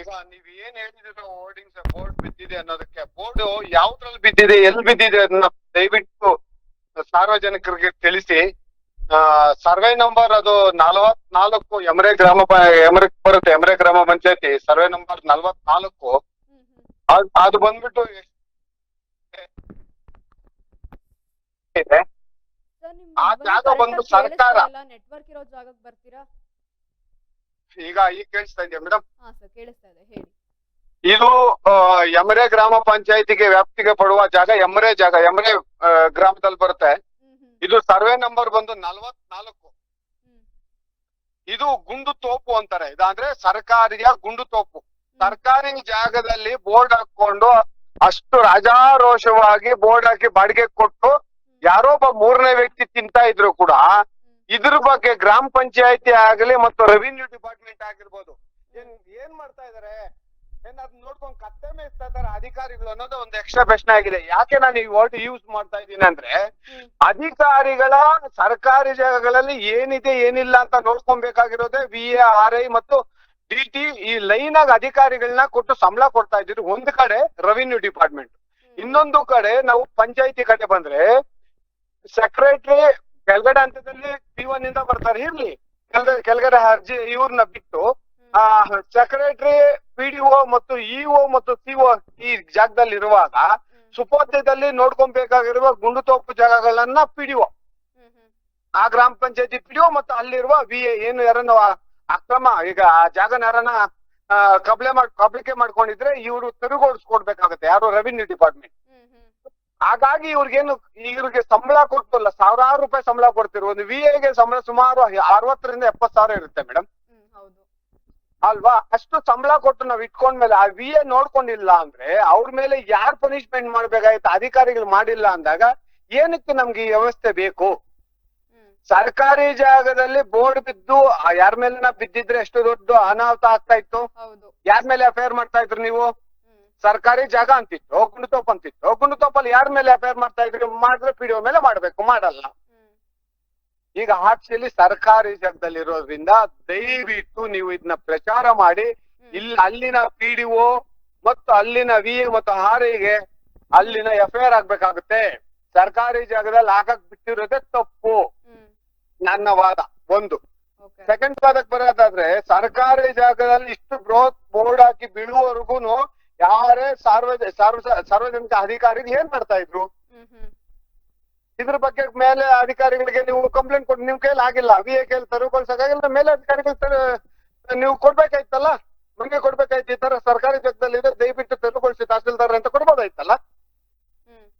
ಈಗ ನೀವ್ ಏನ್ ಹೇಳಿದಿರ ಹೋರ್ಡಿಂಗ್ಸ್ ಬೋರ್ಡ್ ಬಿದ್ದಿದೆ ಅನ್ನೋದಕ್ಕೆ? ಬೋರ್ಡ್ ಯಾವ್ದ್ರಲ್ಲಿ ಬಿದ್ದಿದೆ ಎಲ್ಲಿ ಬಿದ್ದಿದೆ ಅದನ್ನ ದಯವಿಟ್ಟು ಸಾರ್ವಜನಿಕರಿಗೆ ತಿಳಿಸಿ. ಸರ್ವೆ ನಂಬರ್ ಅದು ನಲವತ್ನಾಲ್ಕು ಎಮರೆ ಗ್ರಾಮ ಎಮರೆ ಬರುತ್ತೆ ಎಮರೆ ಗ್ರಾಮ ಪಂಚಾಯತಿ. ಸರ್ವೆ ನಂಬರ್ ನಲವತ್ನಾಲ್ಕು. ಅದ್- ಬಂದ್ಬಿಟ್ಟು ಇದೆ? ಆ ಜಾಗ ಬಂದು ಸರ್ಕಾರ. ನೆಟ್ವರ್ಕ್ ಇರೋ ಜಾಗಕ್ಕೆ ಬರ್ತೀರಾ? ಈಗ ಈಗ ಕೇಳಿಸ್ತಾ ಇದೆಯಾ ಮೇಡಮ್ ಕೇಳಿಸ್ತಾ ಇದೆ. ಹೇಳಿ. ಇದು ಎಮರೆ ಯಮರೆ ಗ್ರಾಮ ಪಂಚಾಯತಿಗೆ ವ್ಯಾಪ್ತಿಗೆ ಪಡುವ ಜಾಗ ಯಮರೆ ಜಾಗ ಯಮರೆ ಆ, ಗ್ರಾಮದಲ್ಲಿ ಬರುತ್ತೆ. ಇದು ಸರ್ವೆ ನಂಬರ್ ಬಂದು ನಲವತ್ನಾಲ್ಕು. ಇದು ಗುಂಡು ತೋಪು ಅಂತಾರೆ. ಇದಂದ್ರೆ ಸರ್ಕಾರಿಯ ಗುಂಡು ತೋಪು. ಸರ್ಕಾರಿ ಜಾಗದಲ್ಲಿ ಬೋರ್ಡ್ ಹಾಕೊಂಡು ಅಷ್ಟು ರಾಜಾರೋಷವಾಗಿ ಬೋರ್ಡ್ ಹಾಕಿ ಬಾಡಿಗೆ ಕೊಟ್ಟು ಯಾರೋ ಒಬ್ಬ ಮೂರನೇ ವ್ಯಕ್ತಿ ತಿಂತಾ ಇದ್ರು ಕೂಡ ಇದ್ರ ಬಗ್ಗೆ ಗ್ರಾಮ ಪಂಚಾಯತಿ ಆಗಲಿ ಮತ್ತು ರೆವಿನ್ಯೂ ಡಿಪಾರ್ಟ್ಮೆಂಟ್ ಆಗಿರ್ಬೋದು. ಏನ್ ಮಾಡ್ತಾ ಇದಾರೆ? ಏನ್ ನೋಡ್ಕೊಂಡ್ ಕತ್ತೆ ಮೇಯಿಸ್ತಾ ಇದಾರೆ ಅಧಿಕಾರಿಗಳು ಅನ್ನೋದು ಒಂದು ಎಕ್ಸ್ಟ್ರಾ ಪ್ರಶ್ನೆ ಆಗಿದೆ. ಯಾಕೆ ನಾನು ಈ ವರ್ಡ್ ಯೂಸ್ ಮಾಡ್ತಾ ಇದ್ದೀನಿ ಅಂದ್ರೆ ಅಧಿಕಾರಿಗಳ ಸರ್ಕಾರಿ ಜಾಗಗಳಲ್ಲಿ ಏನಿದೆ ಏನಿಲ್ಲ ಅಂತ ನೋಡ್ಕೊಬೇಕಾಗಿರೋದೇ ವಿ ಆರ್ ಐ ಮತ್ತು ಟಿ ಈ ಲೈನ್ ಆಗಿ ಅಧಿಕಾರಿಗಳನ್ನ ಕೊಟ್ಟು ಸಂಬಳ ಕೊಡ್ತಾ ಇದ್ರು ಒಂದ್ ಕಡೆ ರೆವಿನ್ಯೂ ಡಿಪಾರ್ಟ್ಮೆಂಟ್ ಇನ್ನೊಂದು ಕಡೆ ನಾವು ಪಂಚಾಯತಿ ಕಡೆ ಬಂದ್ರೆ ಸೆಕ್ರೆಟರಿ ಕೆಳಗಡೆ ಹಂತದಲ್ಲಿ ಪಿ ಒನ್ ಇಂದ ಬರ್ತಾರೆ ಇರ್ಲಿ. ಕೆಳಗಡೆ ಕೆಳಗಡೆ ಅರ್ಜಿ ಇವ್ರನ್ನ ಬಿಟ್ಟು ಆ ಸೆಕ್ರೆಟರಿ ಪಿಡಿಒ ಮತ್ತು ಇಒ ಮತ್ತು ಸಿಒ ಈ ಜಾಗದಲ್ಲಿ ಇರುವಾಗ ಸುಪೋದ್ಯದಲ್ಲಿ ನೋಡ್ಕೊಬೇಕಾಗಿರುವ ಗುಂಡು ತೋಪು ಜಾಗಗಳನ್ನ ಪಿಡಿಒ ಆ ಗ್ರಾಮ ಪಂಚಾಯತಿ ಪಿಡಿಒ ಮತ್ತು ಅಲ್ಲಿರುವ ವಿ ಎ ಏನು ಯಾರನ್ನ ಅಕ್ರಮ. ಈಗ ಆ ಜಾಗನಾರನ ಕಬ್ಳೆ ಮಾಡ್ ಕಬ್ಳಿಕೆ ಮಾಡ್ಕೊಂಡಿದ್ರೆ ಇವರು ತಿರುಗೋಡ್ಸ್ಕೊಡ್ಬೇಕಾಗತ್ತೆ. ಯಾರು ರೆವಿನ್ಯೂ ಡಿಪಾರ್ಟ್ಮೆಂಟ್ ಹಾಗಾಗಿ ಇವ್ರಿಗೇನು ಇವ್ರಿಗೆ ಸಂಬಳ ಕೊಡ್ತಲ್ಲ. ಸಾವಿರಾರು ರೂಪಾಯಿ ಸಂಬಳ ಕೊಡ್ತಿರು ಒಂದು ವಿ ಗೆ ಸಂಬಳ ಸುಮಾರು ಅರವತ್ತರಿಂದ ಎಪ್ಪತ್ ಸಾವಿರ ಇರುತ್ತೆ ಮೇಡಮ್ ಅಲ್ವಾ? ಅಷ್ಟು ಸಂಬಳ ಕೊಟ್ಟು ನಾವ್ ಇಟ್ಕೊಂಡ್ಮೇಲೆ ಆ ವಿ ಎ ನೋಡ್ಕೊಂಡಿಲ್ಲ ಅಂದ್ರೆ ಅವ್ರ ಮೇಲೆ ಯಾರ್ ಪನಿಷ್ಮೆಂಟ್ ಮಾಡ್ಬೇಕಾಯ್ತು ಅಧಿಕಾರಿಗಳು ಮಾಡಿಲ್ಲ ಅಂದಾಗ ಏನಕ್ಕೆ ನಮ್ಗೆ ಈ ವ್ಯವಸ್ಥೆ ಬೇಕು? ಸರ್ಕಾರಿ ಜಾಗದಲ್ಲಿ ಬೋರ್ಡ್ ಬಿದ್ದು ಯಾರ ಮೇಲೆ ಬಿದ್ದಿದ್ರೆ ಎಷ್ಟು ದೊಡ್ಡ ಅನಾಹುತ ಆಗ್ತಾ ಇತ್ತು? ಯಾರ ಮೇಲೆ ಅಫೇರ್ ಮಾಡ್ತಾ ಇದ್ರು ನೀವು? ಸರ್ಕಾರಿ ಜಾಗ ಅಂತಿತ್ತು ಗುಂಡುತೋಪ್ ಅಂತಿತ್ತು. ಗುಂಡುತೋಪಲ್ಲಿ ಯಾರ ಮೇಲೆ ಅಫೇರ್ ಮಾಡ್ತಾ ಇದ್ರು ಮಾಡಿದ್ರೆ ಪಿಡಿಒ ಮೇಲೆ ಮಾಡ್ಬೇಕು ಮಾಡಲ್ಲ. ಈಗ ಆಕ್ಚುಲಿ ಸರ್ಕಾರಿ ಜಾಗದಲ್ಲಿ ಇರೋದ್ರಿಂದ ದಯವಿಟ್ಟು ನೀವು ಇದನ್ನ ಪ್ರಚಾರ ಮಾಡಿ. ಇಲ್ಲಿ ಅಲ್ಲಿನ ಪಿಡಿಒ ಮತ್ತು ಅಲ್ಲಿನ ವಿ ಮತ್ತು ಹಾರಿಗೆ ಅಲ್ಲಿನ ಎಫ್ ಐ ಆರ್ ಆಗ್ಬೇಕಾಗುತ್ತೆ. ಸರ್ಕಾರಿ ಜಾಗದಲ್ಲಿ ಹಾಕಕ್ ಬಿಟ್ಟಿರೋದೇ ತಪ್ಪು. ನನ್ನ ವಾದ ಒಂದು. ಸೆಕೆಂಡ್ ವಾದಕ್ಕೆ ಬರೋದಾದ್ರೆ ಸರ್ಕಾರಿ ಜಾಗದಲ್ಲಿ ಇಷ್ಟು ಬೃಹತ್ ಬೋರ್ಡ್ ಹಾಕಿ ಬೀಳುವವರೆಗೂ ಯಾರೇ ಸಾರ್ವಜ ಸಾರ್ವ ಸಾರ್ವಜನಿಕ ಅಧಿಕಾರಿಗಳು ಏನ್ ಮಾಡ್ತಾ ಇದ್ರು? ಇದ್ರ ಬಗ್ಗೆ ಮೇಲೆ ಅಧಿಕಾರಿಗಳಿಗೆ ನೀವು ಕಂಪ್ಲೇಂಟ್ ಕೊಟ್ಟು ನಿಮ್ ಕೈಲಿ ಆಗಿಲ್ಲ. ವಿ ಎ ಕೈಲಿ ತೆರವುಗೊಳಿಸಕ್ಕಾಗಿಲ್ಲ ಮೇಲೆ ಅಧಿಕಾರಿಗಳು ತರ- ನೀವು ಕೊಡ್ಬೇಕಾಯ್ತಲ್ಲ? ನಮ್ಗೆ ಕೊಡ್ಬೇಕಾಯ್ತು. ಈ ತರ ಸರ್ಕಾರಿ ಜಾಗದಲ್ಲಿ ಇದೆ ದಯವಿಟ್ಟು ತೆರವುಗೊಳಿಸಿ ತಹಸೀಲ್ದಾರ್ ಅಂತ ಕೊಡ್ಬೋದಾಯ್ತಲ್ಲ?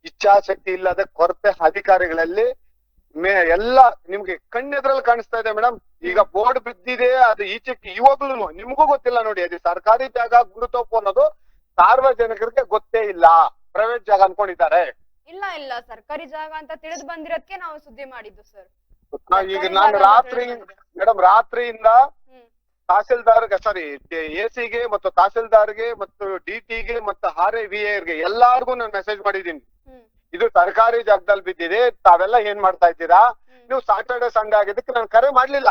ಇಚ್ಛಾಶಕ್ತಿ ಇಲ್ಲದ ಕೊರತೆ ಅಧಿಕಾರಿಗಳಲ್ಲಿ ಮೇ ಎಲ್ಲ ನಿಮ್ಗೆ ಕಣ್ಣೆದ್ರಲ್ಲಿ ಕಾಣಿಸ್ತಾ ಇದೆ ಮೇಡಮ್. ಈಗ ಬೋರ್ಡ್ ಬಿದ್ದಿದೆ ಅದು ಈಚೆಗೆ ಇವಾಗ್ಲೂ ನಿಮ್ಗೂ ಗೊತ್ತಿಲ್ಲ ನೋಡಿ ಅದು ಸರ್ಕಾರಿ ಜಾಗ ಗುರುತೋಪು ಅನ್ನೋದು ಸಾರ್ವಜನಿಕರಿಗೆ ಗೊತ್ತೇ ಇಲ್ಲ. ಪ್ರೈವೇಟ್ ಜಾಗ ಅನ್ಕೊಂಡಿದ್ದಾರೆ. ಇಲ್ಲ ಇಲ್ಲ ಸರ್ಕಾರಿ ಜಾಗ ಅಂತ ತಿಳಿದು ಬಂದಿರೋದಕ್ಕೆ ನಾವು ಸುದ್ದಿ ಮಾಡಿದ್ದು ಸರ್. ಈಗ ನಾನು ರಾತ್ರಿ ಮೇಡಮ್ ರಾತ್ರಿಯಿಂದ ತಹಸೀಲ್ದಾರ್ಗೆ ಸಾರಿ ಎ ಸಿಗೆ ಮತ್ತು ತಹಸೀಲ್ದಾರ್ಗೆ ಮತ್ತು ಡಿ ಟಿಗೆ ಮತ್ತು ಆರ್ ಐ ವಿ ಗೆ ಎಲ್ಲಾರ್ಗು ನಾನು ಮೆಸೇಜ್ ಮಾಡಿದೀನಿ ಹ್ಮ್. ಇದು ಸರ್ಕಾರಿ ಜಾಗದಲ್ಲಿ ಬಿದ್ದಿದೆ ತಾವೆಲ್ಲ ಏನ್ ಮಾಡ್ತಾ ಇದ್ದೀರಾ? ನೀವು ಸಾಟರ್ಡೆ ಸಂಡೆ ಆಗಿದ್ದಕ್ಕೆ ನಾನು ಕರೆ ಮಾಡ್ಲಿಲ್ಲ.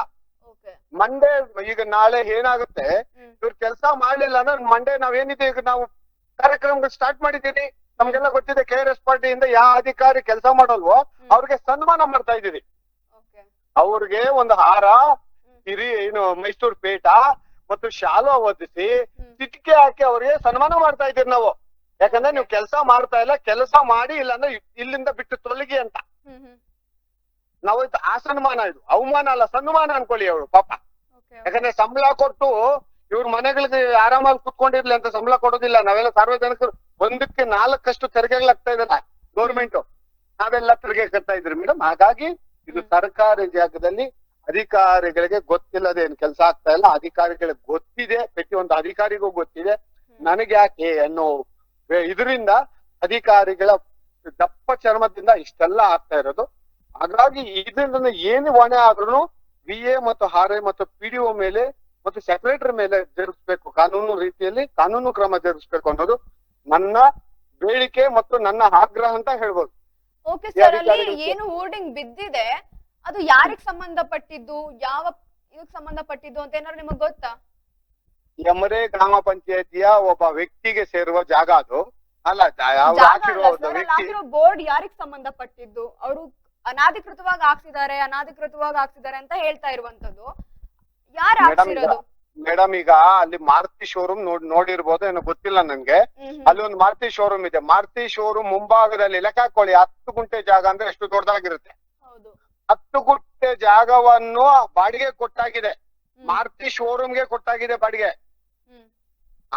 ಮಂಡೇ ಈಗ ನಾಳೆ ಏನಾಗುತ್ತೆ? ಇವ್ರ ಕೆಲಸ ಮಾಡ್ಲಿಲ್ಲ ಅಂದ್ರೆ ಮಂಡೇ ಏನಿದೆ? ಈಗ ನಾವು ಕಾರ್ಯಕ್ರಮ ಸ್ಟಾರ್ಟ್ ಮಾಡಿದ್ದೀರಿ ನಮ್ಗೆಲ್ಲ ಗೊತ್ತಿದೆ ಕೆ ಆರ್ ಎಸ್ ಪಾರ್ಟಿಯಿಂದ ಯಾವ ಅಧಿಕಾರಿ ಕೆಲಸ ಮಾಡಲ್ವೋ ಅವ್ರಿಗೆ ಸನ್ಮಾನ ಮಾಡ್ತಾ ಇದೀವಿ ಓಕೆ. ಅವ್ರಿಗೆ ಒಂದು ಹಾರ ಹಿರಿ ಏನು ಮೈಸೂರು ಪೇಟ ಮತ್ತು ಶಾಲು ಒದಿಸಿ ಹ್ಮ್. ಚಿಟಿಕೆ ಹಾಕಿ ಅವ್ರಿಗೆ ಸನ್ಮಾನ ಮಾಡ್ತಾ ಇದೀವಿ ನಾವು. ಯಾಕಂದ್ರೆ ನೀವು ಕೆಲಸ ಮಾಡ್ತಾ ಇಲ್ಲ ಕೆಲಸ ಮಾಡಿ ಇಲ್ಲಾಂದ್ರೆ ಇಲ್ಲಿಂದ ಬಿಟ್ಟು ತೊಲಗಿ ಅಂತ. ಹ್ಮ್ ಹ್ಮ್. ನಾವು ಇದು ಆ ಸನ್ಮಾನ ಇದು ಅವಮಾನ ಅಲ್ಲ ಸನ್ಮಾನ ಅನ್ಕೊಳ್ಳಿ ಅವಳು ಪಾಪ. ಯಾಕಂದ್ರೆ ಸಂಬಳ ಕೊಟ್ಟು ಇವ್ರ ಮನೆಗಳಿಗೆ ಆರಾಮಾಗಿ ಕುತ್ಕೊಂಡಿರ್ಲಿ ಅಂತ ಸಂಬಳ ಕೊಡೋದಿಲ್ಲ. ನಾವೆಲ್ಲ ಸಾರ್ವಜನಿಕರು ಒಂದಕ್ಕೆ ನಾಲ್ಕಷ್ಟು ತೆರಿಗೆಗಳಾಗ್ತಾ ಇದಾರೆ ಗೌರ್ಮೆಂಟ್ ನಾವೆಲ್ಲ ತೆರಿಗೆ ಕಟ್ತಾ ಇದ್ರಿ ಮೇಡಮ್. ಹಾಗಾಗಿ ಇದು ಸರ್ಕಾರಿ ಜಾಗದಲ್ಲಿ ಅಧಿಕಾರಿಗಳಿಗೆ ಗೊತ್ತಿಲ್ಲದೆ ಏನ್ ಕೆಲಸ ಆಗ್ತಾ ಇಲ್ಲ. ಅಧಿಕಾರಿಗಳಿಗೆ ಗೊತ್ತಿದೆ ಪ್ರತಿಯೊಂದು ಅಧಿಕಾರಿಗೂ ಗೊತ್ತಿದೆ. ನನಗೆ ಯಾಕೆ ಅನ್ನೋ ಇದರಿಂದ ಅಧಿಕಾರಿಗಳ ದಪ್ಪ ಚರ್ಮದಿಂದ ಇಷ್ಟೆಲ್ಲ ಆಗ್ತಾ ಇರೋದು. ಹಾಗಾಗಿ ಇದರಿಂದ ಏನು ಹೊಣೆ ಆದ್ರೂ ಬಿ ಎ ಮತ್ತು ಆರ್ ಎ ಮತ್ತು ಪಿ ಡಿ ಮೇಲೆ ಮತ್ತು ಸೆಕ್ರೆಟರಿ ಮೇಲೆ ಜರುಗಿಸ್ಬೇಕು. ಕಾನೂನು ರೀತಿಯಲ್ಲಿ ಕಾನೂನು ಕ್ರಮ ಜರುಗಿಸ್ಬೇಕು ಅನ್ನೋದು ನನ್ನ ಬೇಡಿಕೆ ಮತ್ತು ನನ್ನ ಆಗ್ರಹ ಅಂತ ಹೇಳ್ಬೋದು. ಓಕೆ ಸರ್ ಅಲ್ಲಿ ಏನು ಹೋರ್ಡಿಂಗ್ ಬಿದ್ದಿದೆ? ಅದು ಯಾರಿಗೆ ಸಂಬಂಧಪಟ್ಟಿದ್ದು? ಯಾವ ಇದಕ್ಕೆ ಸಂಬಂಧಪಟ್ಟಿದ್ದು ಅಂತ ಏನಾದ್ರು ನಿಮಗ್ ಗೊತ್ತಾ? ಯಮರೆ ಗ್ರಾಮ ಪಂಚಾಯತಿಯ ಒಬ್ಬ ವ್ಯಕ್ತಿಗೆ ಸೇರುವ ಜಾಗ ಅದು. ಅಲ್ಲ ಅವ್ರು ಒಬ್ಬ ವ್ಯಕ್ತಿ ಬೋರ್ಡ್ ಯಾರಿಗ್ ಸಂಬಂಧಪಟ್ಟಿದ್ದು? ಅವರು ಅನಾಧಿಕೃತವಾಗಿ ಹಾಕ್ಸಿದ್ದಾರೆ ಅನಾಧಿಕೃತವಾಗಿ ಹಾಕ್ಸಿದ್ದಾರೆ ಅಂತ ಹೇಳ್ತಾ ಇರುವಂತದ್ದು ಯಾರು ಮೇಡಮ್ ಈಗ ಹಾಕ್ಸಿರೋದು ಮೇಡಮ್ ಈಗ ಅಲ್ಲಿ ಮಾರುತಿ ಶೋರೂಮ್ ನೋಡ್ ನೋಡಿರ್ಬೋದು ಏನೋ ಗೊತ್ತಿಲ್ಲ ನಂಗೆ. ಅಲ್ಲಿ ಒಂದು ಮಾರುತಿ ಶೋರೂಮ್ ಇದೆ. ಮಾರುತಿ ಶೋರೂಮ್ ಮುಂಭಾಗದಲ್ಲಿ ಲೆಕ್ಕ ಹಾಕೊಳ್ಳಿ ಹತ್ತು ಗುಂಟೆ ಜಾಗ ಅಂದ್ರೆ ಎಷ್ಟು ದೊಡ್ಡದಾಗಿರುತ್ತೆ. ಹೌದು. ಹತ್ತು ಗುಂಟೆ ಜಾಗವನ್ನು ಬಾಡಿಗೆ ಕೊಟ್ಟಾಗಿದೆ. ಮಾರುತಿ ಶೋರೂಮ್ಗೆ ಕೊಟ್ಟಾಗಿದೆ ಬಾಡಿಗೆ.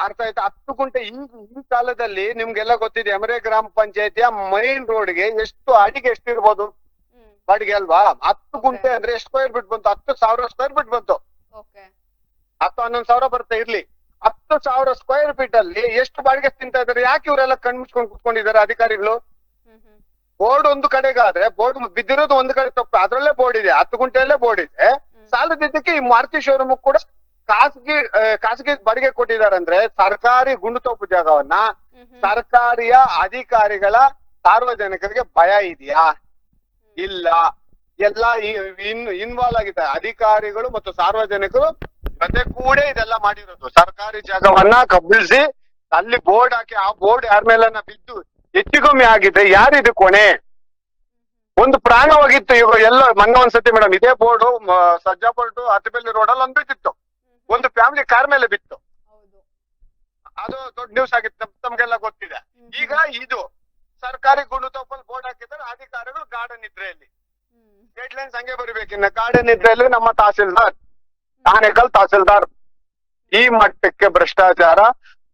ಅರ್ಥ ಆಯ್ತಾ? ಹತ್ತು ಗುಂಟೆ ಈ ಈ ಕಾಲದಲ್ಲಿ ನಿಮ್ಗೆಲ್ಲ ಗೊತ್ತಿದೆ ಎಮರೆ ಗ್ರಾಮ ಪಂಚಾಯತಿಯ ಮೈನ್ ರೋಡ್ಗೆ ಎಷ್ಟು ಅಡಿಗೆ ಎಷ್ಟು ಇರ್ಬೋದು ಬಾಡಿಗೆ ಅಲ್ವಾ? ಹತ್ತು ಗುಂಟೆ ಅಂದ್ರೆ ಎಷ್ಟು ಸ್ಕ್ವೇರ್ ಫೀಟ್ ಬಂತು? ಹತ್ತು ಸಾವಿರ ಸ್ಕ್ವೇರ್ ಫೀಟ್ ಬಂತು. ಹತ್ತು ಹನ್ನೊಂದು ಸಾವಿರ ಬರುತ್ತೆ ಇರ್ಲಿ. ಹತ್ತು ಸಾವಿರ ಸ್ಕ್ವೇರ್ ಫೀಟ್ ಅಲ್ಲಿ ಎಷ್ಟು ಬಾಡಿಗೆ ತಿಂತಾ ಇದಾರೆ ಯಾಕೆ ಇವರೆಲ್ಲ ಕಣ್ಮುಚ್ಕೊಂಡು ಕುತ್ಕೊಂಡಿದ್ದಾರೆ ಅಧಿಕಾರಿಗಳು? ಬೋರ್ಡ್ ಒಂದು ಕಡೆಗಾದ್ರೆ ಬೋರ್ಡ್ ಬಿದ್ದಿರೋದು ಒಂದು ಕಡೆ ತಪ್ಪು. ಅದ್ರಲ್ಲೇ ಬೋರ್ಡ್ ಇದೆ. ಹತ್ತು ಗುಂಟೆಯಲ್ಲೇ ಬೋರ್ಡ್ ಇದೆ. ಸಾಲದಿದ್ದಕ್ಕೆ ಈ ಮಾರುತಿ ಶೋರೂಮ್ ಕೂಡ ಖಾಸಗಿ ಖಾಸಗಿ ಬಾಡಿಗೆ ಕೊಟ್ಟಿದ್ದಾರೆ ಅಂದ್ರೆ ಸರ್ಕಾರಿ ಗುಂಡುತೋಪು ಜಾಗವನ್ನ. ಸರ್ಕಾರಿಯ ಅಧಿಕಾರಿಗಳ ಸಾರ್ವಜನಿಕರಿಗೆ ಭಯ ಇದೆಯಾ? ಇಲ್ಲ. ಎಲ್ಲ ಇನ್ ಇನ್ವಾಲ್ವ್ ಆಗಿದ್ದಾರೆ. ಅಧಿಕಾರಿಗಳು ಮತ್ತು ಸಾರ್ವಜನಿಕರು ಜೊತೆ ಕೂಡ ಇದೆಲ್ಲ ಮಾಡಿರೋದು. ಸರ್ಕಾರಿ ಜಾಗವನ್ನ ಕಬ್ಬಿಳಿಸಿ ಅಲ್ಲಿ ಬೋರ್ಡ್ ಹಾಕಿ ಆ ಬೋರ್ಡ್ ಯಾರ ಮೇಲನ್ನ ಬಿದ್ದು ಹೆಚ್ಚುಗೊಮ್ಮೆ ಆಗಿದೆ. ಯಾರಿದು ಕೊನೆ? ಒಂದು ಪ್ರಾಣ ಹೋಗಿತ್ತು ಈಗ ಎಲ್ಲ ಮೊನ್ನೆ ಒಂದ್ಸತಿ ಮೇಡಮ್. ಇದೇ ಬೋರ್ಡು ಸಜ್ಜಾ ಟು ಅತ್ತಬೆಲ್ಲಿ ರೋಡ್ ಅಲ್ಲಿ ಒಂದು ಬಿದ್ದಿತ್ತು. ಒಂದು ಫ್ಯಾಮಿಲಿ ಕಾರ್ ಮೇಲೆ ಬಿತ್ತು. ಅದು ದೊಡ್ಡ ನ್ಯೂಸ್ ಆಗಿತ್ತು ತಮ್ಗೆಲ್ಲ ಗೊತ್ತಿದೆ. ಈಗ ಇದು ಸರ್ಕಾರಿ ಗುಂಡುತೋಪಲ್ಲಿ ಬೋರ್ಡ್ ಹಾಕಿದ್ರೆ ಅಧಿಕಾರಿಗಳು ಗಾರ್ಡನ್ ಇದ್ರೆಯಲ್ಲಿ ಡೆಡ್ ಗೈಡ್ ಲೈನ್ಸ್ ಹಂಗೆ ಬರಿಬೇಕಿನ್ನ. ಗಾರ್ಡನ್ ನಿದ್ರೆಯಲ್ಲಿ ನಮ್ಮ ತಹಸೀಲ್ದಾರ್ ಆನೇಕಲ್ ತಹಸೀಲ್ದಾರ್. ಈ ಮಟ್ಟಕ್ಕೆ ಭ್ರಷ್ಟಾಚಾರ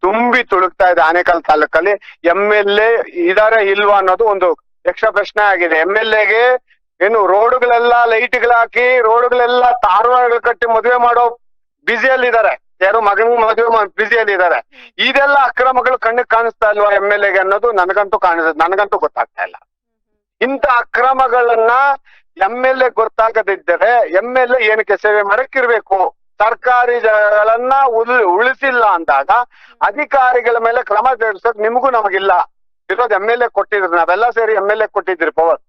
ತುಂಬಿ ತುಳುಕ್ತಾ ಇದೆ ಆನೇಕಲ್ ತಾಲೂಕಲ್ಲಿ. ಎಂ ಎಲ್ ಎ ಇದಾರೆ ಇಲ್ವಾ ಅನ್ನೋದು ಒಂದು ಯಕ್ಷ ಪ್ರಶ್ನೆ ಆಗಿದೆ. ಎಂ ಎಲ್ ಎಗೆ ಏನು ರೋಡ್ಗಳೆಲ್ಲ ಲೈಟ್ಗಳು ಹಾಕಿ ರೋಡ್ಗಳೆಲ್ಲ ತಾರವಾಡಗಳು ಕಟ್ಟಿ ಮದುವೆ ಮಾಡೋ ಬ್ಯುಸಿಯಲ್ಲಿ ಇದಾರೆ ಯಾರು ಮಗನಿಗೂ ಮದುವೆ ಬ್ಯುಸಿಯಲ್ಲಿ ಇದಾರೆ ಇದೆಲ್ಲ ಅಕ್ರಮಗಳು ಕಣ್ಣಿಗೆ ಕಾಣಿಸ್ತಾ ಇಲ್ವಾ ಎಂ ಎಲ್ ಎಗೆ ಅನ್ನೋದು ನನಗಂತೂ ಕಾಣಿಸ್, ನನಗಂತೂ ಗೊತ್ತಾಗ್ತಾ ಇಲ್ಲ. ಇಂಥ ಅಕ್ರಮಗಳನ್ನ ಎಂ ಎಲ್ ಎ ಗೊತ್ತಾಗದಿದ್ದರೆ ಎಂ ಎಲ್ ಎ ಏನಕ್ಕೆ ಸೇವೆ ಮಾಡಕ್ಕಿರ್ಬೇಕು? ಸರ್ಕಾರಿ ಜಾಗಗಳನ್ನ ಉಳಿ ಉಳಿಸಿಲ್ಲ ಅಂದಾಗ ಅಧಿಕಾರಿಗಳ ಮೇಲೆ ಕ್ರಮ ಜರುಗಿಸೋಕ್ ನಿಮಗೂ ನಮಗಿಲ್ಲ. ಇರೋದು ಎಂ ಎಲ್ ಎ ಕೊಟ್ಟಿದ್ರು, ನಾವೆಲ್ಲ ಸೇರಿ M L A ಕೊಟ್ಟಿದ್ರಿ power.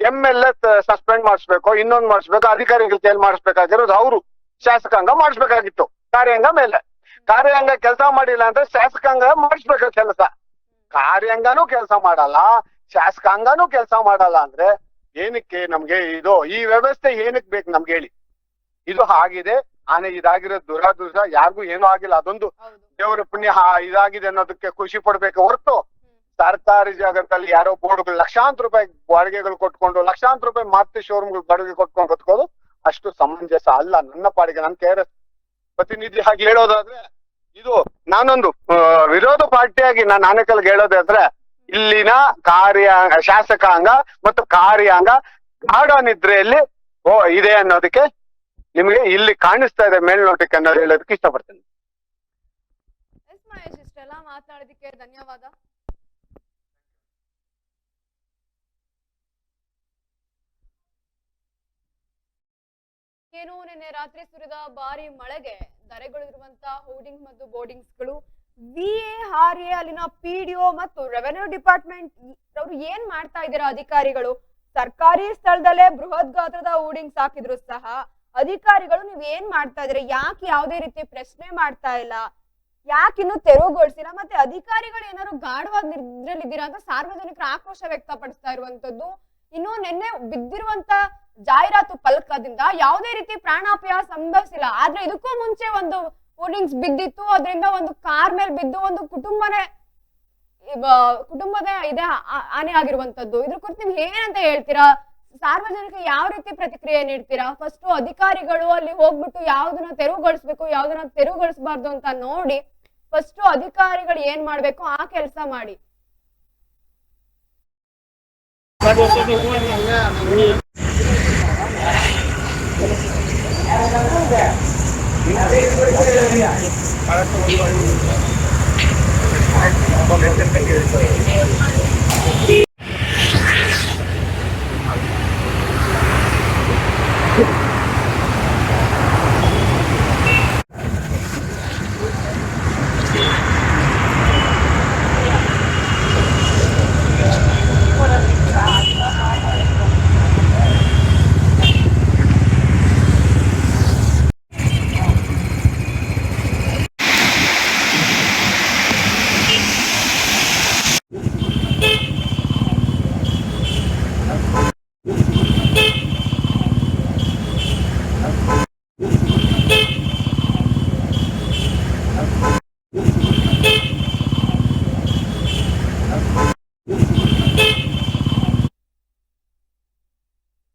M L A suspend ಮಾಡಿಸ್ಬೇಕು, ಇನ್ನೊಂದ್ ಮಾಡಿಸ್ಬೇಕು, ಅಧಿಕಾರಿಗಳ ಜೈಲ್ ಮಾಡಿಸ್ಬೇಕಾಗಿರೋದು ಅವರು. ಶಾಸಕಾಂಗ ಮಾಡಿಸ್ಬೇಕಾಗಿತ್ತು. ಕಾರ್ಯಾಂಗ ಮೇಲೆ. ಕಾರ್ಯಾಂಗ ಕೆಲಸ ಮಾಡಿಲ್ಲ ಅಂದ್ರೆ ಶಾಸಕಾಂಗ ಮಾಡಿಸ್ಬೇಕು ಕೆಲಸ. ಕಾರ್ಯಾಂಗನೂ ಕೆಲಸ ಮಾಡಲ್ಲ ಶಾಸಕಾಂಗನೂ ಕೆಲಸ ಮಾಡಲ್ಲ ಅಂದ್ರೆ ಏನಕ್ಕೆ ನಮ್ಗೆ ಇದು ಈ ವ್ಯವಸ್ಥೆ ಏನಕ್ಕೆ ಬೇಕು ನಮ್ಗೆ ಹೇಳಿ. ಇದು ಆಗಿದೆ ಆನೆ ಇದಾಗಿರೋ ದುರಾದೃಷ್ಟ ಯಾರಿಗೂ ಏನೂ ಆಗಿಲ್ಲ. ಅದೊಂದು ದೇವರ ಪುಣ್ಯ ಇದಾಗಿದೆ ಅನ್ನೋದಕ್ಕೆ ಖುಷಿ ಪಡ್ಬೇಕು ಹೊರತು ಸರ್ಕಾರಿ ಜಾಗದಲ್ಲಿ ಯಾರೋ ಬೋರ್ಡ್ಗಳು ಲಕ್ಷಾಂತರ ರೂಪಾಯಿ ಬಾಡಿಗೆಗಳು ಕೊಟ್ಕೊಂಡು ಲಕ್ಷಾಂತರ ರೂಪಾಯಿ ಮಾರುತಿ ಶೋರೂಮ್ಗಳು ಬಾಡಿಗೆ ಕೊಟ್ಕೊಂಡು ಬದುಕೋದು ಅಷ್ಟು ಸಮಂಜಸ ಅಲ್ಲ. ನನ್ನ ಪಾಡಿಗೆ ನಾನು ಕೆ ಪ್ರತಿನಿಧಿ ಹಾಗೆ ಹೇಳೋದಾದ್ರೆ, ಇದು ನಾನೊಂದು ವಿರೋಧ ಪಾರ್ಟಿಯಾಗಿ ನಾನು ಆನೇಕಲ್ಗೆ ಹೇಳೋದಾದ್ರೆ ಇಲ್ಲಿನ ಕಾರ್ಯ ಶಾಸಕಾಂಗ ಮತ್ತು ಕಾರ್ಯಾಂಗ ಗಾಢ ನಿದ್ರೆಯಲ್ಲಿ, ಓ, ಇದೆ ಅನ್ನೋದಕ್ಕೆ ನಿಮಗೆ ಇಲ್ಲಿ ಕಾಣಿಸ್ತಾ ಇದೆ ಮೇಲ್ನೋಟಕ್ಕೆ ಅನ್ನೋದು ಹೇಳೋದಕ್ಕೆ ಇಷ್ಟಪಡ್ತೇನೆ. ಎಸ್ ಮಾತಾಡೋದಕ್ಕೆ ಧನ್ಯವಾದ. ಏನು ನಿನ್ನೆ ರಾತ್ರಿ ಸುರಿದ ಭಾರಿ ಮಳೆಗೆ ಧರೆಗುಳಿರುವಂತಹ ಹೋರ್ಡಿಂಗ್ ಮತ್ತು ಬೋರ್ಡಿಂಗ್ಸ್ಗಳು ವಿ ಎ ಆರ್ ಎ ಅಲ್ಲಿನ ಪಿಡಿಒ ಮತ್ತು ರೆವೆನ್ಯೂ ಡಿಪಾರ್ಟ್ಮೆಂಟ್ ಅವರು ಏನ್ ಮಾಡ್ತಾ ಇದ್ದೀರಾ ಅಧಿಕಾರಿಗಳು? ಸರ್ಕಾರಿ ಸ್ಥಳದಲ್ಲೇ ಬೃಹತ್ ಗಾತ್ರದ ಹೋರ್ಡಿಂಗ್ಸ್ ಹಾಕಿದ್ರು ಸಹ ಅಧಿಕಾರಿಗಳು ನೀವು ಏನ್ ಮಾಡ್ತಾ ಇದ್ರೆ ಯಾಕೆ ಯಾವುದೇ ರೀತಿ ಪ್ರಶ್ನೆ ಮಾಡ್ತಾ ಇಲ್ಲ? ಯಾಕೆ ಇನ್ನು ತೆರವುಗೊಳಿಸಿಲ್ಲ? ಮತ್ತೆ ಅಧಿಕಾರಿಗಳು ಏನಾದ್ರು ಗಾಢವಾಗಿ ನಿದ್ರಲ್ಲಿದ್ದೀರಾ ಅಂತ ಸಾರ್ವಜನಿಕರು ಆಕ್ರೋಶ ವ್ಯಕ್ತಪಡಿಸ್ತಾ ಇರುವಂತದ್ದು. ಇನ್ನು ನಿನ್ನೆ ಬಿದ್ದಿರುವಂತ ಜಾಹೀರಾತು ಫಲಕದಿಂದ ಯಾವುದೇ ರೀತಿ ಪ್ರಾಣಾಪಾಯ ಸಂಭವಿಸಿಲ್ಲ. ಆದ್ರೆ ಇದಕ್ಕೂ ಮುಂಚೆ ಒಂದು ಹೋರ್ಡಿಂಗ್ಸ್ ಬಿದ್ದಿತ್ತು. ಅದರಿಂದ ಒಂದು ಕಾರ್ ಮೇಲೆ ಬಿದ್ದು ಒಂದು ಕುಟುಂಬನೇ ಕುಟುಂಬದ ಇದೆ ಹಾನಿ ಆಗಿರುವಂತದ್ದು. ಇದ್ರ ಕುರಿತು ನೀವು ಏನಂತ ಹೇಳ್ತೀರಾ? ಸಾರ್ವಜನಿಕ ಯಾವ ರೀತಿ ಪ್ರತಿಕ್ರಿಯೆ ನೀಡ್ತೀರಾ? ಫಸ್ಟ್ ಅಧಿಕಾರಿಗಳು ಅಲ್ಲಿ ಹೋಗ್ಬಿಟ್ಟು ಯಾವ್ದನ್ನ ತೆರವುಗೊಳಿಸ್ಬೇಕು, ಯಾವ್ದನ್ನ ತೆರವುಗೊಳಿಸಬಾರ್ದು ಅಂತ ನೋಡಿ ಫಸ್ಟ್ ಅಧಿಕಾರಿಗಳು ಏನ್ ಮಾಡ್ಬೇಕು, ಆ ಕೆಲಸ ಮಾಡಿ. Gracias.